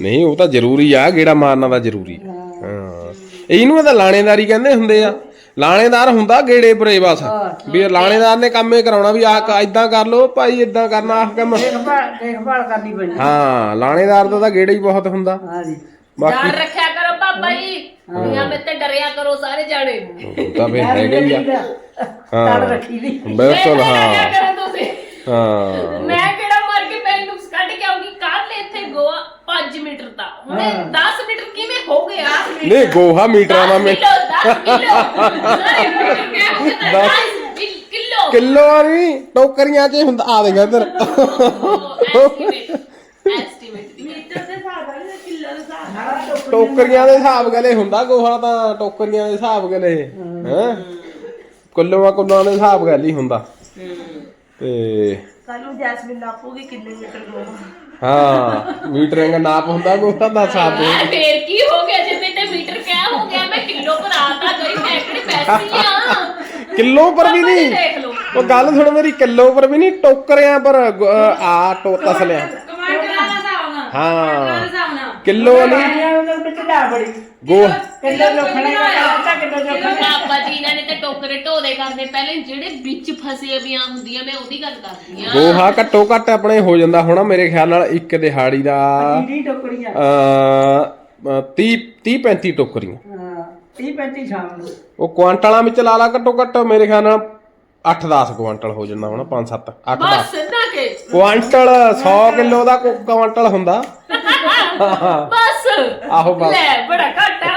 ਨਹੀਂ ਉਹ ਤਾਂ ਜ਼ਰੂਰੀ ਆ ਗੇੜਾ ਮਾਰਨਾ ਤਾਂ ਜ਼ਰੂਰੀ ਆ। ਹਾਂ। ਇਹਨੂੰ ਤਾਂ ਲਾਣੇਦਾਰੀ ਕਹਿੰਦੇ ਹੁੰਦੇ ਆ। ਲਾਣੇਦਾਰ ਹੁੰਦਾ ਗੇੜੇ ਪਰੇ ਬਸ। ਵੀ ਲਾਣੇਦਾਰ ਨੇ ਕੰਮ ਇਹ ਕਰਾਉਣਾ ਵੀ ਆ ਇਦਾਂ ਕਰ ਲੋ ਭਾਈ ਇਦਾਂ ਕਰਨਾ ਆਹ ਕੰਮ। ਦੇਖਭਾਲ ਦੇਖਭਾਲ ਕਰਨੀ ਪੈਂਦੀ। ਹਾਂ ਲਾਣੇਦਾਰ ਦਾ ਤਾਂ ਗੇੜਾ ਹੀ ਬਹੁਤ ਹੁੰਦਾ। ਹਾਂ ਜੀ। ਬਾਕੀ ਰੱਖਿਆ ਜੀ ਦੁਨੀਆ ਤੇ ਡਰਿਆ ਕਰੋ ਸਾਰੇ ਜਾਣੇ। ਉਹ ਤਾਂ ਫੇ ਹੈਗਾ ਹੀ ਆ। ਤੜ ਹਾਂ। ਰੱਖੀ ਦੀ। ਬਿਲਕੁਲ ਹਾਂ। ਕਰੋ ਤੁਸੀਂ। ਹਾਂ। ਮੈਂ ਕਿਹੜਾ ਮਾਰ ਕੇ ਪੈਰ ਨੁਕਸ ਕੱਢ ਕੇ ਆਉਂਗੀ ਕੱਲ ਇੱਥੇ ਗੋਆ 5 ਮੀਟਰ ਦਾ ਹੁਣ 10 ਮੀਟਰ ਕਿਵੇਂ ਹੋ ਗਿਆ ਨਹੀਂ ਗੋਹਾ ਮੀਟਰਾਂ ਦਾ ਮੇ 10 ਕਿਲੋ। 10 kilo 10 kilo kilo. ਨਹੀਂ ਟੋਕਰੀਆਂ 'ਚ ਹੁੰਦਾ। ਆ ਦੇਗਾ ਇੱਧਰ। ਐਸਟੀਮੇਟ ਮੀਟਰ ਦੇ ਹਿਸਾਬ ਨਾਲ ਕਿਲੋ ਦੇ ਹਿਸਾਬ ਨਾਲ ਟੋਕਰੀਆਂ ਦੇ ਹਿਸਾਬ ਗਲੇ ਹੁੰਦਾ ਗੋਹਾ ਤਾਂ ਟੋਕਰੀਆਂ ਦੇ ਹਿਸਾਬ ਗਲੇ ਹੈ? ਕੁੱਲੋਆਂ ਕੁੱਲਾਂ ਦੇ ਹਿਸਾਬ ਗੱਲ ਹੀ ਹੁੰਦਾ। ਤੇ ਕੱਲ ਨੂੰ ਜੈਸਮੀਨ ਨਾਪੂਗੀ ਕਿੰਨੇ ਮੀਟਰ ਗੋਹਾ। ਹਾਂ ਮੀਟਰਿੰਗ ਨਾਪ ਹੁੰਦਾ ਗੋਹਾ ਦਾ ਹਿਸਾਬ ਦੇ। ਆ ਫੇਰ ਕੀ ਹੋ ਗਿਆ ਜੇ ਮੈਨੇ ਮੀਟਰ ਕਿਆ ਹੋ ਗਿਆ ਮੈਂ ਕਿਲੋ ਪਰ ਆਤਾ ਗਈ ਮੈਂ ਕਿਹੜੀ ਪੈਸੀ ਆ? ਕਿਲੋ ਪਰ ਵੀ ਨਹੀਂ। ਉਹ ਗੱਲ ਸੁਣ ਮੇਰੀ ਕਿਲੋ ਪਰ ਵੀ ਨਹੀਂ ਟੋਕਰਿਆਂ ਪਰ ਆ ਟੋ ਤਸਲਿਆਂ ਕਮਾਂਡ ਕਰਾ ਦਾ ਹਿਸਾਬ ਨਾਲ ਹਾਂ। ਹਿਸਾਬ ਨਾਲ ਕਿਲੋ ਨਹੀਂ ਉਹਦੇ ਵਿੱਚ ਢਾ ਬੜੀ। ਗੋ। ਕਿੰਨੇ ਲੋਖਣੇ ਦਾ ਕਰਤਾ ਕਿੰਨੇ ਲੋਖਣੇ ਪਾਪਾ ਜੀ ਇਹਨਾਂ ਨੇ ਤੇ ਟੋਕਰੇ ਢੋਦੇ ਕਰਨੇ ਪਹਿਲੇ ਜਿਹੜੇ ਵਿੱਚ ਫਸੇ ਵੀਆਂ ਹੁੰਦੀਆਂ ਮੈਂ ਉਹਦੀ ਗੱਲ ਕਰਦੀ ਆ ਗੋਹਾ ਘੱਟੋ ਘੱਟ ਆਪਣੇ ਹੋ ਜਾਂਦਾ ਹੋਣਾ ਮੇਰੇ ਖਿਆਲ ਨਾਲ ਇੱਕ ਦਿਹਾੜੀ ਦਾ। ਦੀ ਟੋਕਰੀਆਂ। ਅ 30 30 35 ਟੋਕਰੀਆਂ। ਹਾਂ 30 35 ਸ਼ਾਮ ਨੂੰ। ਉਹ ਕੁਆਂਟਲਾਂ ਵਿੱਚ ਲਾ ਲਾ ਘੱਟੋ ਘੱਟ ਮੇਰੇ ਖਿਆਲ ਨਾਲ 8-10 ਕੁਆਂਟਲ ਹੋ ਜਾਂਦਾ ਹੋਣਾ 5-7 8-10 ਬਸ ਕੇ। ਕੁਆਂਟਲ 100 ਕਿਲੋ ਦਾ ਕੁ- ਕੁਆਂਟਲ ਹੁੰਦਾ। ਬਸ। ਆਹੋ ਬਸ। ਲੈ ਬੜਾ ਘਾਟਾ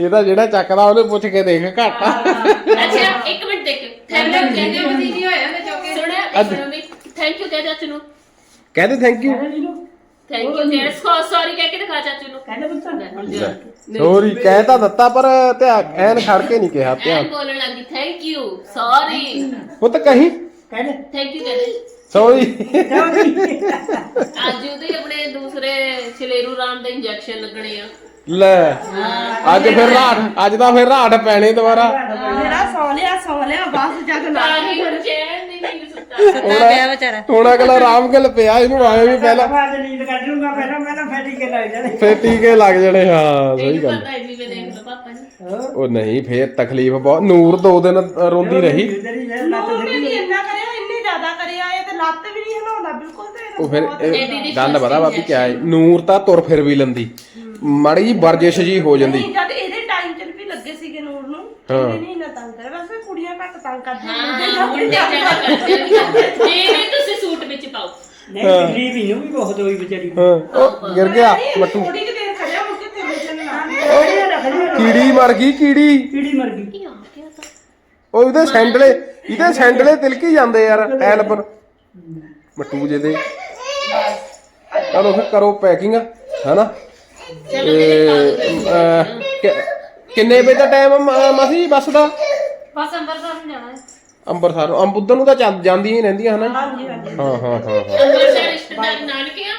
ਇਹ ਤਾਂ ਜਿਹੜਾ ਚੱਕਦਾ ਉਹਨੇ ਪੁੱਛ ਕੇ ਦੇਖ ਘੱਟ ਅੱਛਾ ਇੱਕ ਮਿੰਟ ਦੇਖ। ਥੈਂਕ ਯੂ ਕਹਿੰਦੇ ਨਹੀਂ ਹੋਇਆ ਮੈਂ ਚੋਕੇ ਸੁਣਿਆ ਇੱਕ ਮਿੰਟ ਥੈਂਕ ਯੂ ਕਹਿ ਚਾਚੂ ਨੂੰ। ਕਹਦੇ ਥੈਂਕ ਯੂ ਥੈਂਕ ਯੂ ਕਹਿ ਸੌਰੀ ਕਹਿ ਕੇ ਦਿਖਾ ਚਾਚੂ ਨੂੰ। ਕਹਿੰਦੇ ਪੁੱਤ। ਸੋਰੀ ਕਹਿ ਤਾਂ ਦਿੱਤਾ ਪਰ ਧਿਆਨ ਐਨ ਖੜ ਕੇ ਨਹੀਂ ਕਿਹਾ ਧਿਆਨ। ਬੋਲਣ ਲੱਗੀ ਥੈਂਕ ਯੂ ਸੌਰੀ ਉਹ ਤਾਂ ਕਹੀਂ। ਕਹਿੰਦੇ ਥੈਂਕ ਯੂ ਕਹਿੰਦੇ ਸੋਰੀ ਅੱਜ ਉਹਦੇ ਆਪਣੇ ਦੂਸਰੇ ਛਲੇਰੂ ਰਾਮ ਦੇ ਇੰਜੈਕਸ਼ਨ ਲੱਗਣੇ ਆ। ਲੈ ਅੱਜ ਫਿਰ ਰਾਠ ਅੱਜ ਤਾਂ ਫਿਰ ਰਾਠ ਪੈਣੇ ਦੁਬਾਰਾ। ਮੇਰਾ ਸੌ ਲਿਆ ਸੌ ਲਿਆ ਬਸ ਜਦ ਲਾ ਤਾਂ ਹੀ ਹੁਣ ਚੈਨ ਨਹੀਂ ਨਹੀਂ ਸੁੱਤਾ। ਹੁਣ ਵਿਚਾਰਾ। ਹੁਣ ਅਗਲਾ ਆਰਾਮ ਗੱਲ ਪਿਆ ਇਹਨੂੰ ਆਏ ਵੀ ਪਹਿਲਾਂ ਬਾਅਦ ਨੀਂਦ ਕੱਢ ਲੂੰਗਾ ਪਹਿਲਾਂ ਪਹਿਲਾਂ ਫੈਟੀ ਕੇ ਲੱਗ ਜਾਣੇ। ਫੇਰ ਟੀਕੇ ਲੱਗ ਜਾਣੇ ਹਾਂ ਸਹੀ ਗੱਲ। ਪਤਾ ਹੈ ਵੀ ਮੈਂ ਦੇਖ ਲਓ ਪਾਪਾ ਜੀ। ਉਹ ਨਹੀਂ ਫੇਰ ਤਕਲੀਫ ਬਹੁਤ ਨੂਰ ਦੋ ਦਿਨ ਰੋਂਦੀ ਰਹੀ। ਲੱਤ ਇੰਨੀ ਜ਼ਿਆਦਾ ਕਰਿਆ ਇਹ ਤੇ ਲੱਤ ਵੀ ਨਹੀਂ ਹਿਲਾਉਂਦਾ ਬਿਲਕੁਲ ਤੇ ਉਹ ਫਿਰ ਇਹ ਗੱਲ ਪਤਾ ਬਾਪੀ ਕਿਆ ਹੈ। ਨੂਰ ਤਾਂ ਤੁਰ ਫਿਰ ਵੀ ਲੰਦੀ। ਮਾੜੀ ਜੀ ਵਰਜਿਸ਼ ਜੀ ਹੋ ਜਾਂਦੀ। ਨਹੀਂ ਜਦ ਇਹਦੇ ਟਾਈਮ ਚ ਵੀ ਲੱਗੇ ਸੀਗੇ ਨੂਰ ਨੂੰ ਹਾਂ। ਇਹਨੇ ਨਹੀਂ ਇੰਨਾ ਤੰਗ ਕਰਿਆ। ਵੈਸੇ ਕੁੜੀਆਂ ਘੱਟ ਤੰਗ ਕਰਦੀਆਂ ਹਾਂ ਮੁੰਡੇ ਜ਼ਿਆਦਾ ਕਰਦੇ ਆ ਇਹ ਵੀ ਤੁਸੀਂ ਸੂਟ ਵਿੱਚ ਪਾਓ। ਨਹੀਂ ਤਕਲੀਫ ਇਹਨੂੰ ਵੀ ਬਹੁਤ ਹੋਈ ਵਿਚਾਰੀ ਹਾਂ ਉਹ ਗਿਰ ਗਿਆ ਮੱਟੂ। ਥੋੜੀ ਕਿ ਦੇਰ ਖੜਿਆ ਮੁੜ ਕੇ ਤੇਰੇ ਚੱਲ ਨਾ ਉਹ ਰੱਖ ਲਈ ਕੀੜੀ ਮਰ ਗਈ ਕੀੜੀ। ਕੀੜੀ ਮਰ ਗਈ। ਕੀ ਆ ਗਿਆ ਤਾਂ। ਉਹ ਇਹਦੇ ਸੈਂਡਲੇ ਇਹਦੇ ਸੈਂਡਲੇ ਤਿਲਕੀ ਜਾਂਦੇ ਯਾਰ ਟਾਇਲ ਪਰ ਮੱਟੂ ਜੇ ਦੇ ਚਲੋ ਫਿਰ ਕਰੋ ਪੈਕਿੰਗ ਹੈਨਾ? ਤੇ ਕਿੰਨੇ ਵਜੇ ਦਾ ਟਾਈਮ ਮਸੀ ਬੱਸ ਦਾ? ਬਸ ਅੰਬਰਸਰ ਨੂੰ ਜਾਣਾ ਹੈ। ਅੰਬਰਸਰ ਅੰਬੁੱਧਨ ਨੂੰ ਤਾਂ ਚੱਲ- ਜਾਂਦੀਆਂ ਹੀ ਰਹਿੰਦੀਆਂ ਹਨਾ? ਹਾਂਜੀ ਹਾਂਜੀ। ਹਾਂ ਹਾਂ ਹਾਂ ਹਾਂ। ਅੰਮ੍ਰਿਤਸਰ ਰਿਸ਼ਤੇਦਾਰ ਨਾਨਕੇ ਆ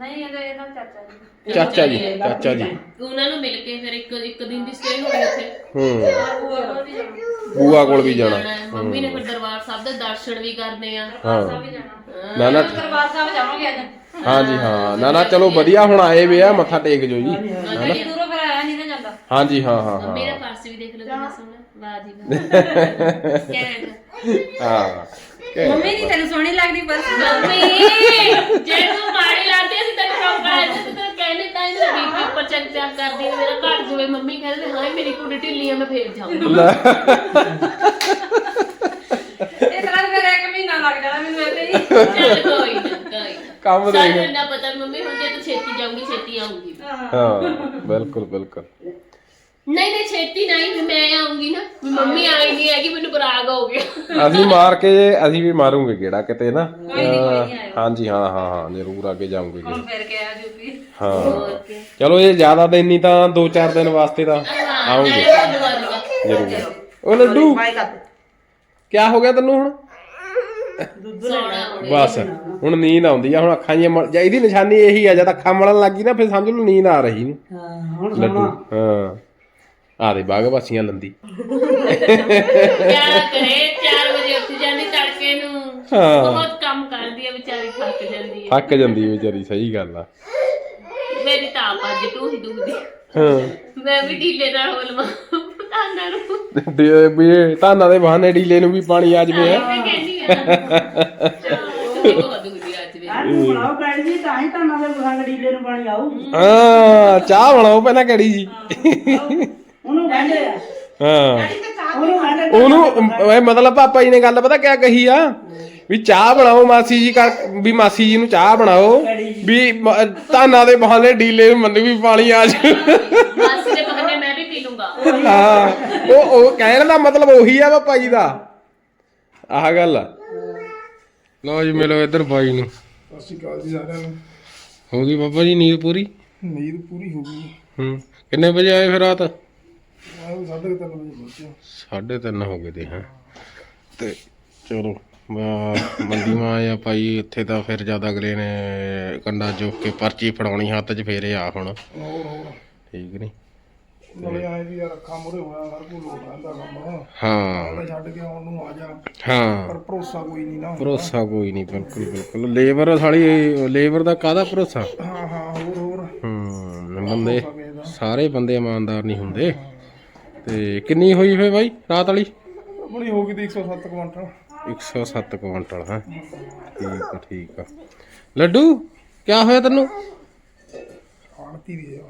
ਨਹੀਂ ਇਹਦਾ ਇਹਦਾ ਚਾਚਾ ਜੀ। ਚਾਚਾ ਜੀ ਚਾਚਾ ਜੀ। ਉਹਨਾਂ ਨੂੰ ਮਿਲ ਕੇ ਫਿਰ ਇੱਕ ਇੱਕ ਦਿਨ ਦੀ ਸਟੇ ਹੋ ਗਈ ਉੱਥੇ। ਹੂੰ। ਬੂਆ ਕੋਲ ਵੀ ਜਾਣਾ। ਮੰਮੀ ਨੇ ਫਿਰ ਦਰਬਾਰ ਸਾਹਿਬ ਦੇ ਦਰਸ਼ਨ ਵੀ ਕਰਨੇ ਆ। ਹਾਂ। ਨਾ ਨਾ ਦਰਬਾਰ ਸਾਹਿਬ ਜਾਵਾਂਗੇ ਅੱਜ। ਹਾਂਜੀ ਹਾਂ। ਨਾ ਨਾ ਚਲੋ ਵਧੀਆ ਹੁਣ ਆਏ ਵੇ ਆ ਮੱਥਾ ਟੇਕ ਜੋ ਜੀ। ਬੜੀ ਦੂਰੋਂ ਫਿਰ ਆਇਆ ਨਹੀਂ ਨਾ ਜਾਂਦਾ। ਹਾਂਜੀ ਹਾਂ ਹਾਂ ਹਾਂ। ਮੇਰਾ ਪਰਸ ਵੀ ਦੇਖ ਲਓ ਕਿੰਨਾ ਸੋਹਣਾ। ਵਾਹ ਜੀ ਵਾਹ। ਕੈਂਟ <laughs> ਹਾਂ। ਕਿ- ਮੰਮੀ ਨਹੀਂ ਤੈਨੂੰ ਸੋਹਣੀ ਲੱਗਦੀ ਬਸ ਮੰਮੀ! ਜੇ ਤੂੰ ਮਾੜੀ ਲੱਗਦੀ ਸੀ ਤਾਂ ਚੌਂਕਾ ਤੂੰ ਤਾਂ ਕਹਿੰਦੇ ਤਾਂ ਇਹਦਾ ਬੀਪੀ ਉੱਪਰ ਚੱਕ ਚੱਕ ਕਰਦੀ ਹੈ, ਮੇਰਾ ਘਟ ਜਵੇ। ਮੰਮੀ ਕਹਿੰਦੇ ਹਾਂ ਮੇਰੀ ਕੁੜੀ ਢਿੱਲੀ ਆ ਮੈਂ ਫੇਰ ਜਾਊਂਗੀ। ਲੈ, ਇਹ ਤਰ੍ਹਾਂ ਫਿਰ ਇੱਕ ਮਹੀਨਾ ਲੱਗ ਜਾਣਾ ਮੈਨੂੰ ਇੱਥੇ ਹੀ ਚੱਲ ਕੋਈ ਨਾ ਕੋਈ ਨਾ। ਕੰਮ ਸਾਨੂੰ ਦੇਖ। ਇੰਨਾ ਪਤਾ ਵੀ ਮੰਮੀ ਹੁਣ ਜੇ ਤੂੰ ਛੇਤੀ ਜਾਊਂਗੀ ਛੇਤੀ ਆਉਂਗੀ ਹਾਂ ਬਿਲਕੁਲ ਬਿਲਕੁਲ। ਨਹੀਂ ਨਹੀਂ ਛੇਤੀ ਨਹੀਂ ਵੀ ਮੈਂ ਆਉਂਗੀ ਨਾ। ਵੀ ਮੰਮੀ ਆਈ ਨਹੀਂ ਹੈਗੀ ਮੈਨੂੰ ਬਰਾਗ ਹੋ ਗਿਆ। ਅਸੀਂ ਮਾਰ ਕੇ ਅਸੀਂ ਵੀ ਮਾਰੂਗੇ ਕਿਹੜਾ ਕਿਤੇ ਨਾ। ਅਹ, ਹਾਂਜੀ ਹਾਂ ਹਾਂ ਹਾਂ ਜ਼ਰੂਰ ਅੱਗੇ ਜਾਵਾਂਗੇ ਜੀ। ਫਿਰ ਕੇ ਆ ਜੂਪੀ ਹਾਂ। ਚਲੋ ਇਹ ਜ਼ਿਆਦਾ ਦਿਨ ਨਹੀਂ ਤਾਂ 2-4 ਦਿਨ ਵਾਸਤੇ ਤਾਂ ਆਉਂਗੇ ਜ਼ਰੂਰ। ਉਹ ਲੱਡੂ! ਕੀ ਹੋ ਗਿਆ ਤੈਨੂੰ ਹੁਣ? ਬਸ ਹੁਣ ਨੀਂਦ ਆਉਂਦੀ ਆ ਹੁਣ ਅੱਖਾਂ ਜੀਆਂ ਮਲ- ਜਾਂ ਇਹਦੀ ਨਿਸ਼ਾਨੀ ਇਹੀ ਆ ਜਦ ਅੱਖਾਂ ਮਲਣ ਲੱਗੀ ਨਾ ਫਿਰ ਸਮਝ ਲਓ ਨੀਂਦ ਆ ਰਹੀ ਨੂੰ। ਹਾਂ ਹੁਣ ਲੱਡੂ ਸੋਣਾ ਹਾਂ। ਆ ਦੇ ਬਾਗ ਵਾਸੀਆਂ ਲੰਦੀ। ਕਿਆ ਕਰੇ 4 ਵਜੇ ਉੱਠ ਜਾਂਦੀ ਤੜਕੇ ਨੂੰ ਹਾਂ। ਬਹੁਤ ਕੰਮ ਕਰਦੀ ਆ ਵਿਚਾਰੀ ਥੱਕ ਜਾਂਦੀ ਹੈ ਥੱਕ ਜਾਂਦੀ ਵਿਚਾਰੀ ਸਹੀ ਗੱਲ ਆ। ਮੇਰੀ ਤਾਂ ਆਪ ਅੱਜ ਟੂ ਹੀ ਦੁਖਦੀ ਹਾਂ। ਮੈਂ ਵੀ ਢੀਲੇ ਨਾਲ ਹੋਲਮਾ ਪਤਾਨਾ ਨੂੰ। ਦੇ- ਵੀ ਇਹ ਧਾਨਾਂ ਦੇ ਬਹਾਨੇ ਡੀਲੇ ਨੂੰ ਵੀ ਪਾਣੀ ਆ ਜਵੇ ਹੈ। ਮੈਂ ਕਹਿੰਦੀ ਬਣਾਓ ਕਾੜੀ ਜੀ ਤਾਂ ਹੀ ਡੀਲੇ ਨੂੰ ਪਾਣੀ ਆਊ। ਹਾਂ। ਚਾਹ ਬਣਾਓ ਪਹਿਲਾਂ ਕਿਹੜੀ ਜੀ। ਉਹਨੂੰ ਕਹਿੰਦੇ ਆ। ਹਾਂ। ਉਹਨੂੰ ਕਹਿੰਦੇ ਉਹਨੂੰ ਇਹ ਮਤਲਬ ਪਾਪਾ ਜੀ ਨੇ ਗੱਲ ਪਤਾ ਕਿਆ ਕਹੀ ਆ? ਵੀ ਚਾਹ ਬਣਾਓ ਮਾਸੀ ਜੀ ਕਰ ਵੀ ਮਾਸੀ ਜੀ ਨੂੰ ਚਾਹ ਬਣਾਓ। ਵੀ ਮ- ਧਾਨਾਂ ਦੇ ਬਹਾਨੇ ਡੀਲੇ ਨੂੰ ਮੈਨੂੰ ਵੀ ਪਾਣੀ ਆ ਜਾ ਮਾਸੀ ਦੇ ਬਹਾਨੇ ਮੈਂ ਵੀ ਪੀ ਲੂੰਗਾ। ਹਾਂ ਉਹ ਉਹ ਕਹਿਣ ਦਾ ਮਤਲਬ ਉਹੀ ਆ ਪਾਪਾ ਜੀ ਦਾ। ਆਹ ਗੱਲ ਆ। ਲਓ ਜੀ ਮਿਲੋ ਇੱਧਰ ਬਾਈ ਨੂੰ। ਸਤਿ ਸ਼੍ਰੀ ਅਕਾਲ ਜੀ ਸਾਰਿਆਂ ਨੂੰ। ਹੋ ਗਈ ਬਾਬਾ ਜੀ ਨੀਂਦ ਪੂਰੀ? ਨੀਂਦ ਪੂਰੀ ਹੋ ਗਈ। ਹੂੰ। ਕਿੰਨੇ ਵਜੇ ਆਏ ਫਿਰ ਰਾਤ? ਆਹ ਸਾਢੇ ਕੁ ਤਿੰਨ ਵਜੇ ਹੋ ਗਏ ਤੇ ਹਾਂ। ਤੇ ਚਲੋ ਮੰਡੀ ਮਾ ਆਇਆ ਭਾਈ ਇੱਥੇ ਤਾਂ ਫਿਰ ਜ਼ਿਆਦਾ ਅਗਲੇ ਨੇ ਕੰਡਾ ਚੁੱਕ ਕੇ ਪਰਚੀ ਫੜਾਉਣੀ ਹੱਥ 'ਚ ਫੇਰੇ ਆ ਹੁਣ। ਹੋਰ ਹੋਰ। ਠੀਕ ਨਹੀਂ ਨਾਲੇ ਆਏ ਵੀ ਯਾਰ ਅੱਖਾਂ ਮੁਰੇ ਹੋਇਆ ਹਰ ਕੋਈ ਲੋਟ ਰਹਿੰਦਾ ਕੰਮ। ਹਾਂ। ਮੈਂ ਛੱਡ ਕੇ ਆਉਣ ਨੂੰ ਆ ਜਾ। ਹਾਂ। ਪਰ ਭਰੋਸਾ ਕੋਈ ਨਹੀਂ ਨਾ ਭਰੋਸਾ ਕੋਈ ਨਹੀਂ ਬਿਲਕੁਲ ਬਿਲਕੁਲ। ਲੇਬਰ ਸਾਲੀ ਲੇਬਰ ਦਾ ਕਾਹਦਾ ਭਰੋਸਾ? ਹਾਂ ਹਾਂ ਹੋਰ ਹੋਰ। ਹੂੰ ਬੰਦੇ ਸਾਰੇ ਬੰਦੇ ਇਮਾਨਦਾਰ ਨਹੀਂ ਹੁੰਦੇ। ਤੇ ਕਿੰਨੀ ਹੋਈ ਫੇ ਬਾਈ ਰਾਤ ਵਾਲੀ? ਆਪਣੀ ਹੋ ਗਈ ਤੇ 107 ਕੁਇੰਟਲ 107 ਕੁਇੰਟਲ ਹੈ? ਠੀਕ ਆ ਠੀਕ ਆ। ਲੱਡੂ ਕਿਆ ਹੋਇਆ ਤੈਨੂੰ? ਆਣਤੀ ਦੀ ਹੈ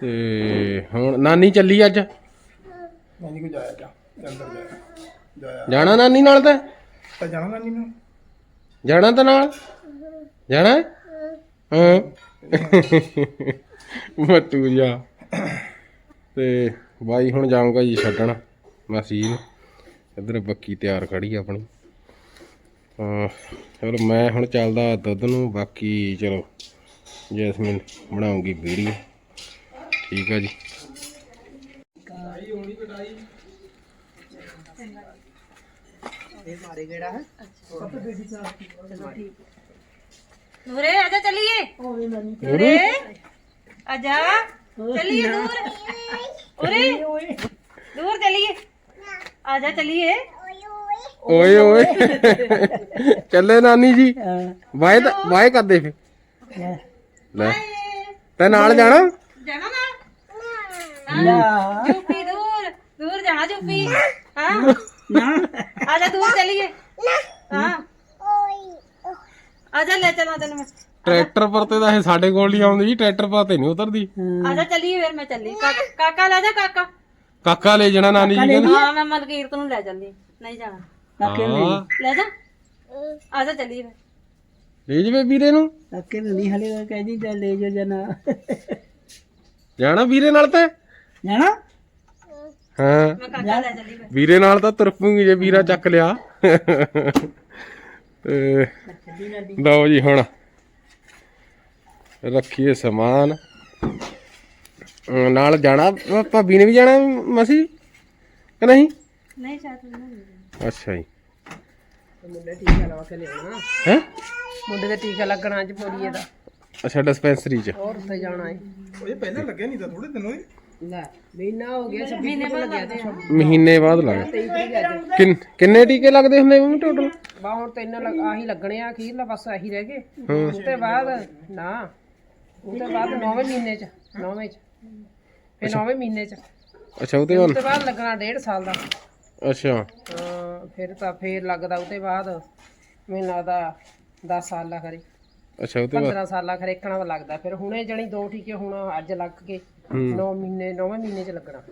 ਤੇ ਹੁਣ ਨਾਨੀ ਚੱਲੀ ਅੱਜ? ਨਾਨੀ ਕੋ ਜਾਇਆ ਜਾ ਜਾਇਆ। ਜਾਇਆ। ਜਾਣਾ ਨਾਨੀ ਨਾਲ ਤਾਂ? ਤਾਂ ਜਾਣਾ ਨਾਨੀ ਨੂੰ ਜਾਣਾ ਤਾਂ ਨਾਲ? ਜਾਣਾ? ਹੈ? ਮੱਟੂ ਜਾ। ਤੇ ਬਾਈ ਹੁਣ ਜਾਊਂਗਾ ਜੀ ਛੱਡਣ ਮਸੀਨ ਇੱਧਰ ਬੱਕੀ ਤਿਆਰ ਖੜੀ ਆਪਣੀ। ਚਲੋ ਮੈਂ ਹੁਣ ਚੱਲਦਾ ਦੁੱਧ ਨੂੰ ਬਾਕੀ ਚਲੋ ਜੈਸਮੀਨ ਬਣਾਉਂਗੀ ਵੀਡੀਓ ਠੀਕ ਆ ਜੀ। ਨੂਰੇ ਆਜਾ ਚੱਲੀਏ। ਨੂਰੇ। ਆਜਾ ਚੱਲੀਏ ਦੂਰ। ਉਰੇ ਦੂਰ ਚੱਲੀਏ। ਆਜਾ ਚੱਲੀਏ। ਓਏ ਓਏ। <laughs> ਚੱਲੇ ਨਾਨੀ ਜੀ। ਵਾਏ ਵਾਏ ਕਰਦੇ ਫੇ ਲੈ। ਤੇ ਨਾਲ ਜਾਣਾ? ਜਾਣਾ ਨਾ ਚੁੱਪੀ ਦੂਰ ਦੂਰ ਜਾਣਾ ਚੁੱਪੀ ਹਾਂ। ਆਜਾ ਦੂਰ ਚੱਲੀਏ। ਹਾਂ। ਆਜਾ ਲੈ ਚਲਾਂ ਤੈਨੂੰ ਮੈਂ। ਟਰੈਕਟਰ ਪਰ ਤੇ ਤਾਂ ਇਹ ਸਾਡੇ ਕੋਲ ਨਹੀਂ ਆਉਂਦੀ ਜੀ ਟਰੈਕਟਰ ਪਰ ਤੇ ਨਹੀਂ ਉਤਰਦੀ। ਆਜਾ ਚੱਲੀਏ ਫਿਰ ਮੈਂ ਚੱਲੀ। ਕਾ- ਕਾਕਾ ਲੈ ਜਾ ਕਾਕਾ। ਕਾਕਾ ਲੈ ਜਾਣਾ ਨਾਨੀ ਜੀ ਕਹਿੰਦੀ। ਹਾਂ ਮੈਂ ਮਲਕੀਰਤ ਨੂੰ ਲੈ ਜਾਂਦੀ ਨਹੀਂ ਜਾਣਾ। ਹਾਂ। ਲੈ ਜਾ। ਆਜਾ ਚੱਲੀਏ ਫਿਰ। ਲੈ ਜਵੇ ਵੀਰੇ ਨੂੰ। ਅੱਕੇ ਨਹੀਂ ਹਲੇ ਕਹਿੰਦੀ ਤੇ ਲੈ ਜੋ ਜਨਾ। ਜਾਣਾ ਵੀਰੇ ਨਾਲ ਤੇ। ਜਾਣਾ ਹਾਂ। ਮੈਂ ਕਾਕਾ ਲੈ ਚੱਲੀ ਫਿਰ। ਵੀਰੇ ਨਾਲ ਤਾਂ ਤੁਰਪੂਗੀ ਜੇ ਵੀਰਾ ਚੱਕ ਲਿਆ। ਤੇ ਲਓ ਜੀ ਹੁਣ ਰੱਖੀਏ ਸਮਾਨ। ਅਮ ਨਾਲ ਜਾਣਾ ਭਾਬੀ ਨੇ ਵੀ ਜਾਣਾ ਮਸੀ? ਕਿ ਨਹੀਂ? ਨਹੀਂ ਸ਼ਾਇਦ ਨਹੀਂ ਅੱਛਾ ਜੀ। ਮੁੰਡੇ ਟੀਕਾ ਲਵਾ ਕੇ ਲਿਆਉਣਾ। ਹੈ? ਮੁੰਡੇ ਦਾ ਟੀਕਾ ਲੱਗਣਾ ਅੱਜ ਪੋਲੀਏ ਦਾ। ਅੱਛਾ ਡਿਸਪੈਂਸਰੀ ਚ। ਹੋਰ ਉੱਥੇ ਜਾਣਾ ਹੈ ਉਹ ਇਹ ਪਹਿਲਾਂ ਲੱਗਿਆ ਨਹੀਂ ਤਾਂ ਥੋੜੇ ਦਿਨ ਹੋਏ। ਲੈ ਮਹੀਨਾ ਹੋ ਗਿਆ 26 ਨੂੰ ਲੱਗਿਆ ਤੇ ਮਹੀਨੇ ਬਾਅਦ ਲੱਗ 23 ਤਰੀਕ ਅੱਜ ਕਿੰਨ- ਕਿੰਨੇ ਟੀਕੇ ਲੱਗਦੇ ਹੁੰਦੇ ਮੰਮੀ ਟੋਟਲ ਬਾ ਹੁਣ ਤਿੰਨ ਲੱਗ- ਆਹੀ ਲੱਗਣੇ ਆ ਅਖੀਰਲਾ ਬਸ ਆਹੀ ਰਹਿ ਗਏ। ਉਸ ਤੋਂ ਬਾਅਦ ਨਾ ਉਸ ਤੋਂ ਬਾਅਦ 9ਵੇਂ ਮਹੀਨੇ ਚ 9ਵੇਂ ਚ। ਫਿਰ 9ਵੇਂ ਮਹੀਨੇ ਚ। ਉਸ ਅੱਛਾ ਉਹਦੇ ਬਾਅਦ ਤੋਂ ਬਾਅਦ ਲੱਗਣਾ ਡੇਢ ਸਾਲ ਦਾ। ਅੱਛਾ। ਹਾਂ ਫਿਰ ਤਾਂ ਫੇਰ ਲੱਗਦਾ ਉਹਦੇ ਬਾਅਦ ਮੈਨੂੰ ਲੱਗਦਾ 10 ਸਾਲ ਦਾ ਕਰੇ ਅੱਛਾ ਉਹਦੇ ਬਾਅਦ 15 ਸਾਲਾਂ ਖਰੇ ਇੱਕਣਾ ਲੱਗਦਾ। ਫਿਰ ਹੁਣੇ ਜਣੀ ਦੋ ਟੀਕੇ ਹੁਣ ਅੱਜ ਲੱਗ ਕੇ 9 ਮਹੀਨੇ 9ਵੇਂ ਮਹੀਨੇ ਚ ਲੱਗਣਾ।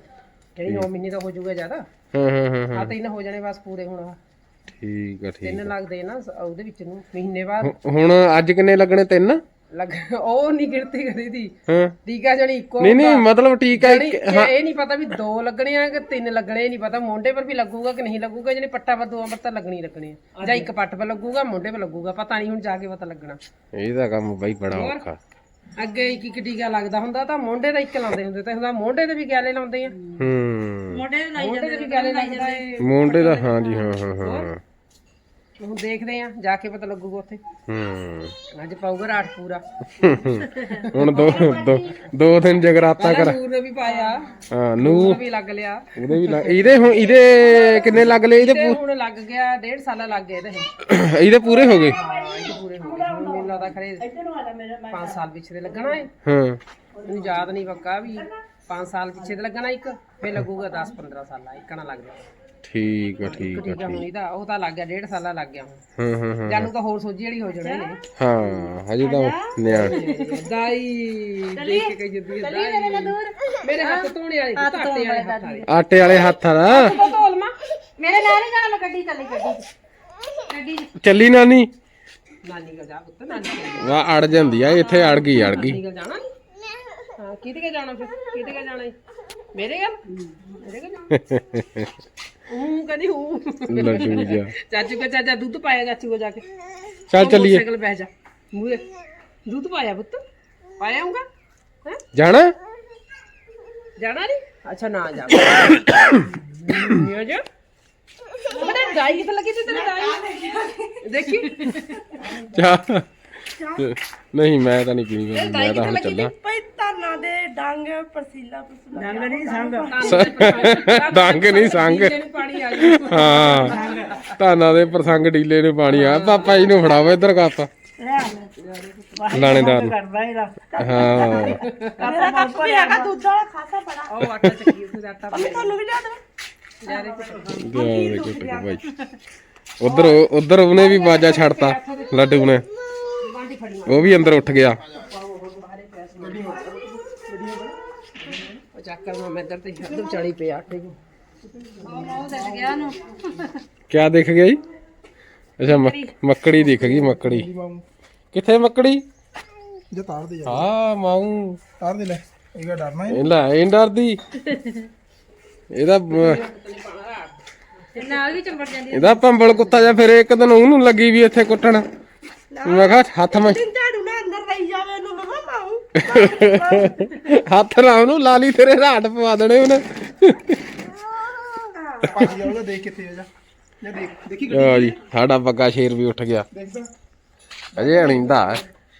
ਜਿਹੜੀ 9 ਮਹੀਨੇ ਦਾ ਹੋ ਜਾਊਗਾ ਜ਼ਿਆਦਾ। ਹਾਂ ਹਾਂ ਹਾਂ ਹਾਂ। ਆ ਤਿੰਨ ਹੋ ਜਾਣੇ ਬਸ ਪੂਰੇ ਹੁਣ। ਠੀਕ ਆ ਠੀਕ ਤਿੰਨ ਲੱਗਦੇ ਨਾ ਸ- ਉਹਦੇ ਵਿੱਚ ਨੂੰ ਮਹੀਨੇ ਬਾਅਦ। ਹੁ- ਹੁਣ ਅੱਜ ਕਿੰਨੇ ਲੱਗਣੇ ਤਿੰਨ? ਲੱਗ ਉਹ ਨਹੀਂ ਗਿਣਤੀ ਕਰੀ ਦੀ। ਹਾਂ। ਟੀਕਾ ਜਣੀ ਇੱਕੋ ਨਹੀਂ ਨਹੀਂ ਮਤਲਬ ਜਣੀ ਇੱਕ ਇਹ ਨਹੀਂ ਪਤਾ ਵੀ ਦੋ ਲੱਗਣੇ ਆ ਕਿ ਤਿੰਨ ਲੱਗਣੇ ਨਹੀਂ ਪਤਾ। ਮੋਢੇ ਪਰ ਵੀ ਲੱਗੂਗਾ ਕਿ ਨਹੀਂ ਲੱਗੂਗਾ ਜਣੀ ਪੱਟਾ ਪਰ ਦੋਆਂ ਪਰ ਤਾਂ ਲੱਗਣੀ ਹੀ ਲੱਗਣੀ ਆ। ਜਾਂ ਇੱਕ ਪੱਟ ਪਰ ਲੱਗੂਗਾ ਮੋਢੇ ਪਰ ਲੱਗੂਗਾ ਪਤਾ ਨਹੀਂ ਹੁਣ ਜਾ ਕੇ ਪਤਾ ਲੱਗਣਾ। ਇਹਦਾ ਕੰਮ ਬਾਈ ਬੜਾ ਔਖਾ। ਅੱਗੇ ਇੱਕ ਇੱਕ ਟੀਕਾ ਲੱਗਦਾ ਹੁੰਦਾ ਤਾਂ ਮੋਢੇ ਦਾ ਇੱਕ ਲਾਉਂਦੇ ਹੁੰਦੇ ਤੇ ਹੁੰਦਾ ਮੋਢੇ ਤੇ ਵੀ ਗਾਲੇ ਲਾਉਂਦੇ ਆ। ਹੂੰ। ਮੋਢੇ ਤੇ ਵੀ ਗਾਲੇ ਲੱਗਦਾ ਏ ਮੁੰਡੇ ਦਾ ਹਾਂ ਜੀ ਹਾਂ ਹਾਂ ਹਾਂ। ਹੁਣ ਦੇਖਦੇ ਆ ਜਾ ਕੇ ਪਤਾ ਲੱਗੂਗਾ ਉੱਥੇ। ਹੂੰ। ਅੱਜ ਪਾਊਗਾ ਰਾਤ ਪੂਰਾ। <laughs> ਹੁਣ ਦੋ ਦੋ ਦੋ ਦਿਨ ਜਗਰਾਤਾ ਕਰ ਨੂਰ ਨੇ ਵੀ ਪਾਇਆ। ਹਾਂ ਨੂੰ ਉਹ ਵੀ ਲੱਗ ਲਿਆ। ਉਹਦੇ ਵੀ ਲੱਗ- ਇਹਦੇ ਹੁਣ ਇਹਦੇ ਕਿੰਨੇ ਲੱਗ ਲਏ? ਇਹਦੇ ਤੇ ਹੁਣ ਲੱਗ ਗਿਆ ਡੇਢ ਸਾਲਾ ਲੱਗ ਗਿਆ ਇਹਦੇ <coughs> ਇਹਦੇ ਪੂਰੇ ਹੋ ਗਏ? ਹਾਂ ਇਹ ਪੂਰੇ ਹੋ ਗਏ। ਹੁਣ ਮੈਨੂੰ ਲੱਗਦਾ ਖਰੇ 5 ਸਾਲ ਪਿੱਛੇ ਦੇ ਲੱਗਣਾ ਹਾਂ। ਮੈਨੂੰ ਯਾਦ ਨਹੀਂ ਪੱਕਾ ਵੀ 5 ਸਾਲ ਪਿੱਛੇ ਦੇ ਲੱਗਣਾ ਇੱਕ ਫੇਰ ਲੱਗੂਗਾ 10 15 ਸਾਲਾ ਇੱਕਣਾ ਲੱਗ ਗਿਆ ਠੀਕ ਆ ਠੀਕ ਆ ਠੀਕ ਆ ਹੁਣ ਇਹਦਾ ਉਹ ਤਾਂ ਲੱਗ ਗਿਆ ਡੇਢ ਸਾਲਾ ਲੱਗ ਗਿਆ ਹੁਣ। ਹਾਂ ਹਾਂ ਹਾਂ ਜਾਨੂੰ ਤਾਂ ਹੋਰ ਸੋਝੀ ਵਾਲੀ ਹੋ ਜਾਣੀ ਨੇ ਹਾਂ ਹਜੇ ਤਾਂ ਨਿਆਣ। ਦਾਈ ਦੇਖ ਕੇ ਕਹੀ ਜਾਂਦੀ ਦਾਈ। ਮੇਰੇ ਹੱਥ ਧੋਣੇ ਵਾਲੇ ਹੱਥ ਧੋਣੇ ਵਾਲੇ ਹੱਥ ਵਾਲੇ ਆਟੇ ਵਾਲੇ ਹੱਥਾਂ ਦਾ ਉਹ ਧੋਲ ਮਾ। ਮੇਰੇ ਨਾਲ ਨਹੀਂ ਜਾਣਾ ਮੈਂ ਗੱਡੀ ਚੱਲੀ ਗੱਡੀ ਚੱਲੀ ਨਾਨੀ? ਨਾਨੀ ਕੋ ਜਾ ਪੁੱਤ ਨਾਨੀ ਕੋਲ ਵਾ ਅੜ ਜਾਂਦੀ ਆ ਇੱਥੇ ਅੜ ਗਈ ਅੜ ਗਈ। ਨਾਨੀ ਕੋਲ ਜਾਣਾ ਨੀ? ਹਾਂ ਕਿਹਦੇ ਕੋਲ ਜਾਣਾ ਫਿਰ ਕਿਹਦੇ ਕੋਲ ਜਾਣਾ ਈ? ਮੇਰੇ ਕੋਲ? ਮੇਰੇ ਕੋਲ ਜਾਣਾ। ਹੂੰ ਕਦੀ ਹੂੰ ਲੱਡੂ ਜਾ ਚਾਚੂ ਕੋ ਚਾਚਾ ਦੁੱਧ ਪਾਇਆ ਚਾਚੂ ਕੋ ਜਾ ਕੇ ਚੱਲ ਚੱਲੀਏ ਸਾਈਕਲ ਬਹਿ ਜਾ ਮੂਰੇ ਦੁੱਧ ਪਾਇਆ ਪੁੱਤ ਪਾਇਆ ਹੂੰਗਾ ਹੈ ਜਾਣਾ ਜਾਣਾ ਨਹੀਂ ਅੱਛਾ ਨਾ ਜਾ ਨਹੀਂ ਜਾ ਬੜਾ ਡਾਈ ਕਿੱਥੇ ਲੱਗੀ ਸੀ ਤੇਰੀ ਡਾਈ ਨਹੀਂ ਮੈਂ ਤਾਂ ਨਹੀਂ ਪੀਣੀ ਮੈਂ ਤਾਂ ਹੁਣ ਚੱਲਾਂ। <laughs> ਡੰਗ ਨਹੀਂ ਸੰਗ। ਡੰਗ ਨਹੀਂ ਸੰਗ। ਤੈਨੂੰ ਪਾਣੀ ਆ ਗਿਆ ਹਾਂ। ਧਾਨਾਂ ਦੇ ਪ੍ਰਸੰਗ ਡੀਲੇ ਨੂੰ ਪਾਣੀ ਆ। ਪਾਪਾ ਜੀ ਨੂੰ ਫੜਾਓ ਇੱਧਰ ਕੱਪ ਲਾਣੇਦਾਰ ਨੂੰ ਕਰਦਾ ਇਹਦਾ ਹਾਂ। ਉਹ ਆਟਾ ਚੱਕੀ ਉਸ ਆਟਾ ਪਾ ਤੁਹਾਨੂੰ ਵੀ ਦੇ ਦੇ ਗੁੱਟ ਬਾਈ ਉਧਰ ਉਧਰ ਉਹਨੇ ਵੀ ਬਾਜਾ ਛੱਡਤਾ ਲੱਡੂ ਨੇ। ਉਹ ਵੀ ਅੰਦਰ ਉੱਠ ਗਿਆ। ਉਹ ਚੱਕਰ ਮੈਂ ਇੱਧਰ ਤੇ ਇੱਧਰ ਚੜੀ ਪਿਆ ਆਟੇ ਨੂੰ ਕਿਆ ਦਿਖ ਗਿਆ ਜੀ? ਅੱਛਾ ਮੱਕ- ਮੱਕੜੀ ਦਿਖ ਗਈ ਮੱਕੜੀ। ਕਿੱਥੇ ਮੱਕੜੀ? ਜੇ ਤਾਰ ਦੇ ਜਾ। ਆ ਮਾਊ। ਤਾਰ ਦੇ ਲੈ। ਇਹਗਾ ਡਰਨਾ ਹੈ ਇਹ ਲੈ ਇਹ ਡਰਦੀ। ਇਹਦਾ ਨਾਲ ਵੀ ਚੰਬੜ ਜਾਂਦੀ ਇਹਦਾ ਭੰਬਲ ਕੁੱਤਾ ਜਾਂ ਫਿਰ ਇੱਕ ਦਿਨ ਉਹਨੂੰ ਲੱਗੀ ਵੀ ਇੱਥੇ ਕੁੱਟਣ। ਮੈਂ ਕਿਹਾ ਹੱਥ ਮੈਂ ਝਾੜੂ ਨਾਲ ਅੰਦਰ ਲਈ ਜਾਵੇ ਉਹਨੂੰ ਮਮਾ ਪਾਉ ਹੱਥ ਨਾਲ ਉਹਨੂੰ ਲਾਲੀ ਤੇਰੇ ਰਾਟ ਪਵਾ ਦੇਣੇ ਉਹਨੇ। ਭੱਜ ਜਾ ਉਹਦਾ ਦੇਖ ਕਿੱਥੇ ਆ ਜਾ। ਜਾ ਦੇਖ ਦੇਖੀ ਆ ਜੀ ਸਾਡਾ ਬੱਗਾ ਸ਼ੇਰ ਵੀ ਉੱਠ ਗਿਆ। ਦੇਖਦਾ। ਅਜੇ ਅਣਿੰਦਾ ਹੈ।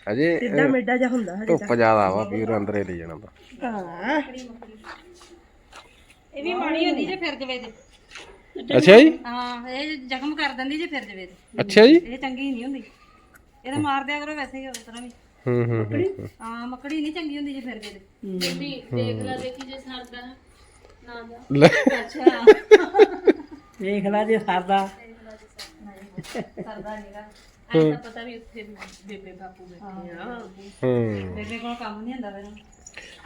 ਅਜੇ ਮੇਡਾ ਜਾ ਹੁੰਦਾ ਧੁੱਪ ਜ਼ਿਆਦਾ ਵਾ ਵੀਰ ਅੰਦਰੇ ਲੈ ਜਾਣਾ ਤਾਂ ਇਹ ਵੀ ਮਾੜੀ ਹੁੰਦੀ ਜੇ ਫਿਰ ਜਵੇ ਤੇ। ਅੱਛਾ ਜੀ? ਹਾਂ ਇਹ ਜ਼ਖਮ ਕਰ ਦਿੰਦੀ ਜੇ ਫਿਰ ਜਵੇ ਤੇ। ਅੱਛਾ ਜੀ? ਇਹ ਚੰਗੀ ਨਹੀਂ ਹੁੰਦੀ। ਇਹਦਾ ਮਾਰ ਦਿਆ ਕਰੋ ਵੈਸੇ ਹੀ ਉਸ ਤਰ੍ਹਾਂ ਵੀ। ਹੂੰ ਹੂੰ ਹੂੰ। ਹਾਂ ਮੱਕੜੀ ਨਹੀਂ ਚੰਗੀ ਹੁੰਦੀ ਜੇ ਫਿਰ ਤੇ ਦੇਖ ਲੈ ਦੇਖੀ ਜੇ ਸਰਦਾ ਨਾ ਜਾ ਲੈ। ਦੇਖ ਲੈ ਜੇ ਸਰਦਾ ਸਰਦਾ ਨਹੀਂਗਾ ਐਂ ਤਾਂ ਪਤਾ ਵੀ ਉੱਥੇ ਬੇਬੇ ਬਾਪੂ ਬੈਠੇ ਆ। ਹੂੰ ਬੇਬੇ ਕੋਲ ਕੰਮ ਨਹੀਂ ਹੁੰਦਾ ਫਿਰ।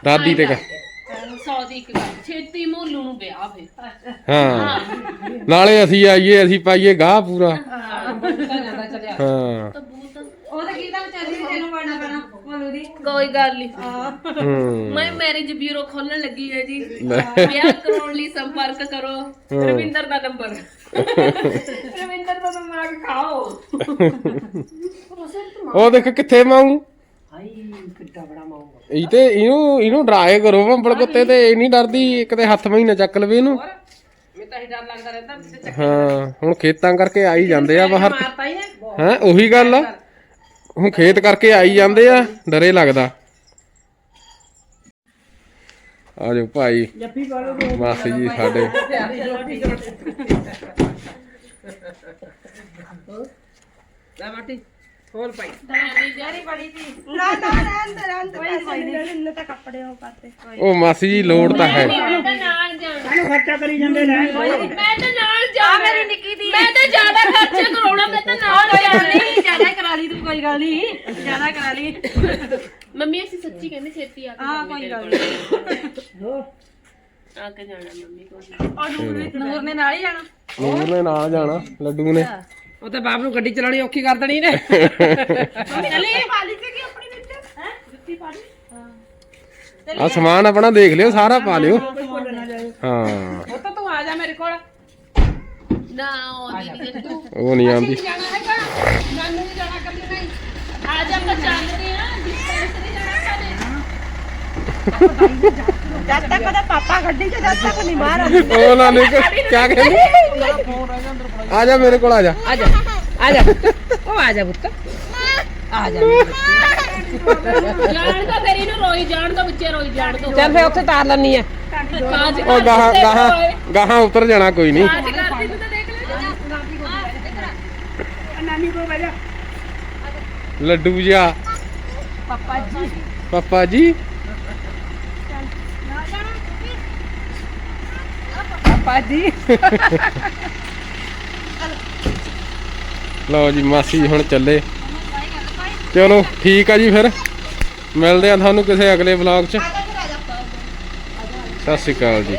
ਦਾਦੀ ਤੇ ਕ- ਸੌ ਦੀ ਇੱਕ ਗੱਲ ਛੇਤੀ ਮੋਲੂ ਨੂੰ ਵਿਆਹ ਫੇ ਹਾਂ। ਨਾਲੇ ਅਸੀਂ ਆਈਏ ਅਸੀਂ ਪਾਈਏ ਗਾਹ ਪੂਰਾ ਜਾਂਦਾ ਚੱਲਿਆ ਹਾਂ ਉਹ ਤਾਂ ਕੀ ਤਾਂ ਵਿਚਾਰੀ ਦੀ ਤੈਨੂੰ ਵੜਨਾ ਪੈਣਾ ਮਲੂ ਦੀ ਕੋਈ ਗੱਲ ਨਹੀਂ ਹੂੰ। ਮੈਂ ਮੈਰਿਜ ਬਿਊਰੋ ਖੋਲਣ ਲੱਗੀ ਹੈ ਜੀ। ਵਿਆਹ ਕਰਾਉਣ ਲਈ ਸੰਪਰਕ ਕਰੋ। ਰਵਿੰਦਰ ਦਾ ਨੰਬਰ। ਰਵਿੰਦਰ ਦਾ ਦਿਮਾਗ ਖਾਓ। ਉਹ ਦੇਖ ਕਿੱਥੇ ਮਾਊ? ਹਾਈ ਕਿੱਡਾ ਬੜਾ ਮਾਊਗਾ ਇਹ ਤੇ ਇਹਨੂੰ ਇਹਨੂੰ ਡਰਾਏ ਕਰੋ ਭੰਬਲ ਕੁੱਤੇ ਤੇ ਇਹ ਨਹੀਂ ਡਰਦੀ ਕਿਤੇ ਹੱਥ ਮਹੀਨਾ ਚੱਕ ਲਵੇ ਇਹਨੂੰ। ਮੈਨੂੰ ਤਾਂ ਹੀ ਡਰ ਲੱਗਦਾ ਰਹਿੰਦਾ ਹਾਂ ਹੁਣ ਖੇਤਾਂ ਕਰਕੇ ਆਈ ਜਾਂਦੇ ਆ ਬਾਹਰ। ਮਾਰਤਾ ਹੀ ਹੈ। ਹੈ ਉਹੀ ਗੱਲ ਆ। ਹੁਣ ਖੇਤ ਕਰਕੇ ਆਈ ਜਾਂਦੇ ਆ, ਡਰੇ ਲੱਗਦਾ। ਆ ਜਾਓ ਭਾਈ। ਜੱਫੀ ਪਾ ਲਓ ਮਾਸੀ ਜੀ ਸਾਡੇ। ਲੈ ਮਾਟੀ ਹੋਰ ਪਾਈ ਉਹ ਮਾਸੀ ਜੀ ਲੋੜ ਤਾਂ ਹੈ। ਮੈਂ ਤਾਂ ਨਾਲ ਜਾਣਾ। ਕਾਹਨੂੰ ਖਰਚਾ ਕਰੀ ਜਾਂਦੇ ਨੇ ਮੈਂ ਤਾਂ ਨਾਲ ਜਾਣਾ। ਮੇਰੀ ਨਿੱਕੀ ਦੀ ਮੈਂ ਤਾਂ ਜ਼ਿਆਦਾ ਖਰਚਾ ਕਰਾਉਣਾ ਮੈਂ ਤਾਂ ਨਾਲ ਜਾਣਾ। ਜ਼ਿਆਦਾ ਕਰਾ ਲਈ ਤੂੰ ਕੋਈ ਗੱਲ ਨਹੀਂ। ਜ਼ਿਆਦਾ ਕਰਾ ਲਈ। ਮੰਮੀ ਅਸੀਂ ਸੱਚੀ ਕਹਿੰਦੇ ਛੇਤੀ ਆ ਕੇ ਹਾਂ ਕੋਈ ਗੱਲ ਨਹੀਂ। ਆ ਕੇ ਜਾਣਾ ਮੰਮੀ ਕੋਲ। ਨੂਰ ਨੇ ਨਾਲ ਹੀ ਜਾਣਾ। ਨੂਰ ਨੇ ਨਾਲ ਜਾਣਾ ਲੱਡੂ ਨੇ। ਉਹ ਤੇ ਬਾਪ ਨੂੰ ਗੱਡੀ ਚਲਾਉਣੀ ਔਖੀ ਕਰ ਦੇਣੀ ਨੇ। ਚਲੀ ਵਾਲੀ ਤੇ ਕੀ ਆਪਣੀ ਵਿੱਚ? ਹੈ? ਜੁੱਤੀ ਪਾ ਲਈ? ਆ ਸਮਾਨ ਆਪਣਾ ਦੇਖ ਲਿਓ ਸਾਰਾ ਪਾ ਲਿਓ। ਹਾਂ ਉਹ ਤਾਂ ਤੂੰ ਆ ਜਾ ਮੇਰੇ ਕੋਲ। ਨਾ ਉਹ ਦੀਦੀ ਤੂੰ ਉਹ ਨਹੀਂ ਆਂਦੀ ਜਾਣਾ ਹੈਗਾ। ਨਾਨੂ ਵੀ ਜਾਣਾ ਕੱਲੀ ਨਹੀਂ ਆ ਜਾ ਆਪਾਂ ਚੱਲਦੇ ਆ ਡਿਸਪੈਂਸਰੀ ਜਾਣਾ ਸਾਡੇ ਜਦ ਤੱਕ ਉਹਦਾ ਪਾਪਾ ਗੱਡੀ 'ਚ ਜਦ ਤੱਕ ਨਹੀਂ ਬਾਹਰ ਉਹ ਨਾ ਨਿਕ ਕਿਆ <laughs> ਕਹਿੰਦੀ ਆ ਜਾ ਮੇਰੇ ਕੋਲ ਆ ਜਾ। ਆ ਜਾ ਆ ਜਾ। ਉਹ ਆ ਜਾ ਪੁੱਤ। ਆ ਜਾ। ਮੇਰੇ ਪੁੱਤ। ਜਾਣ ਤੋਂ ਫਿਰ ਇਹਨੂੰ ਰੋਈ ਜਾਣ ਤੋਂ ਬੱਚੇ ਰੋਈ ਜਾਣ ਤੋਂ ਚੱਲ ਫੇ ਉੱਥੇ ਤਾਰ ਲੈਣੀ ਆ। ਕਾਜ ਉਹ ਗਾਹਾਂ ਗਾਹਾਂ ਗਾਹਾਂ ਉਤਰ ਜਾਣਾ ਕੋਈ ਨਹੀਂ। ਕਾਜ ਕਰਦੀ ਤੂੰ ਤਾਂ ਦੇਖ ਲੈ। ਨਾਨੀ ਕੋ ਬੈਠਾ ਲੱਡੂ ਜਿਹਾ। ਪਾਪਾ ਜੀ। ਪਾਪਾ ਜੀ? ਪਾਪਾ ਲਓ ਜੀ, ਮਾਸੀ ਜੀ ਹੁਣ ਚੱਲੇ। ਚਲੋ, ਠੀਕ ਆ ਜੀ ਫਿਰ। ਮਿਲਦੇ ਆ ਤੁਹਾਨੂੰ ਕਿਸੇ ਅਗਲੇ ਵਲੌਗ 'ਚ। ਸਤਿ ਸ਼੍ਰੀ ਅਕਾਲ ਜੀ।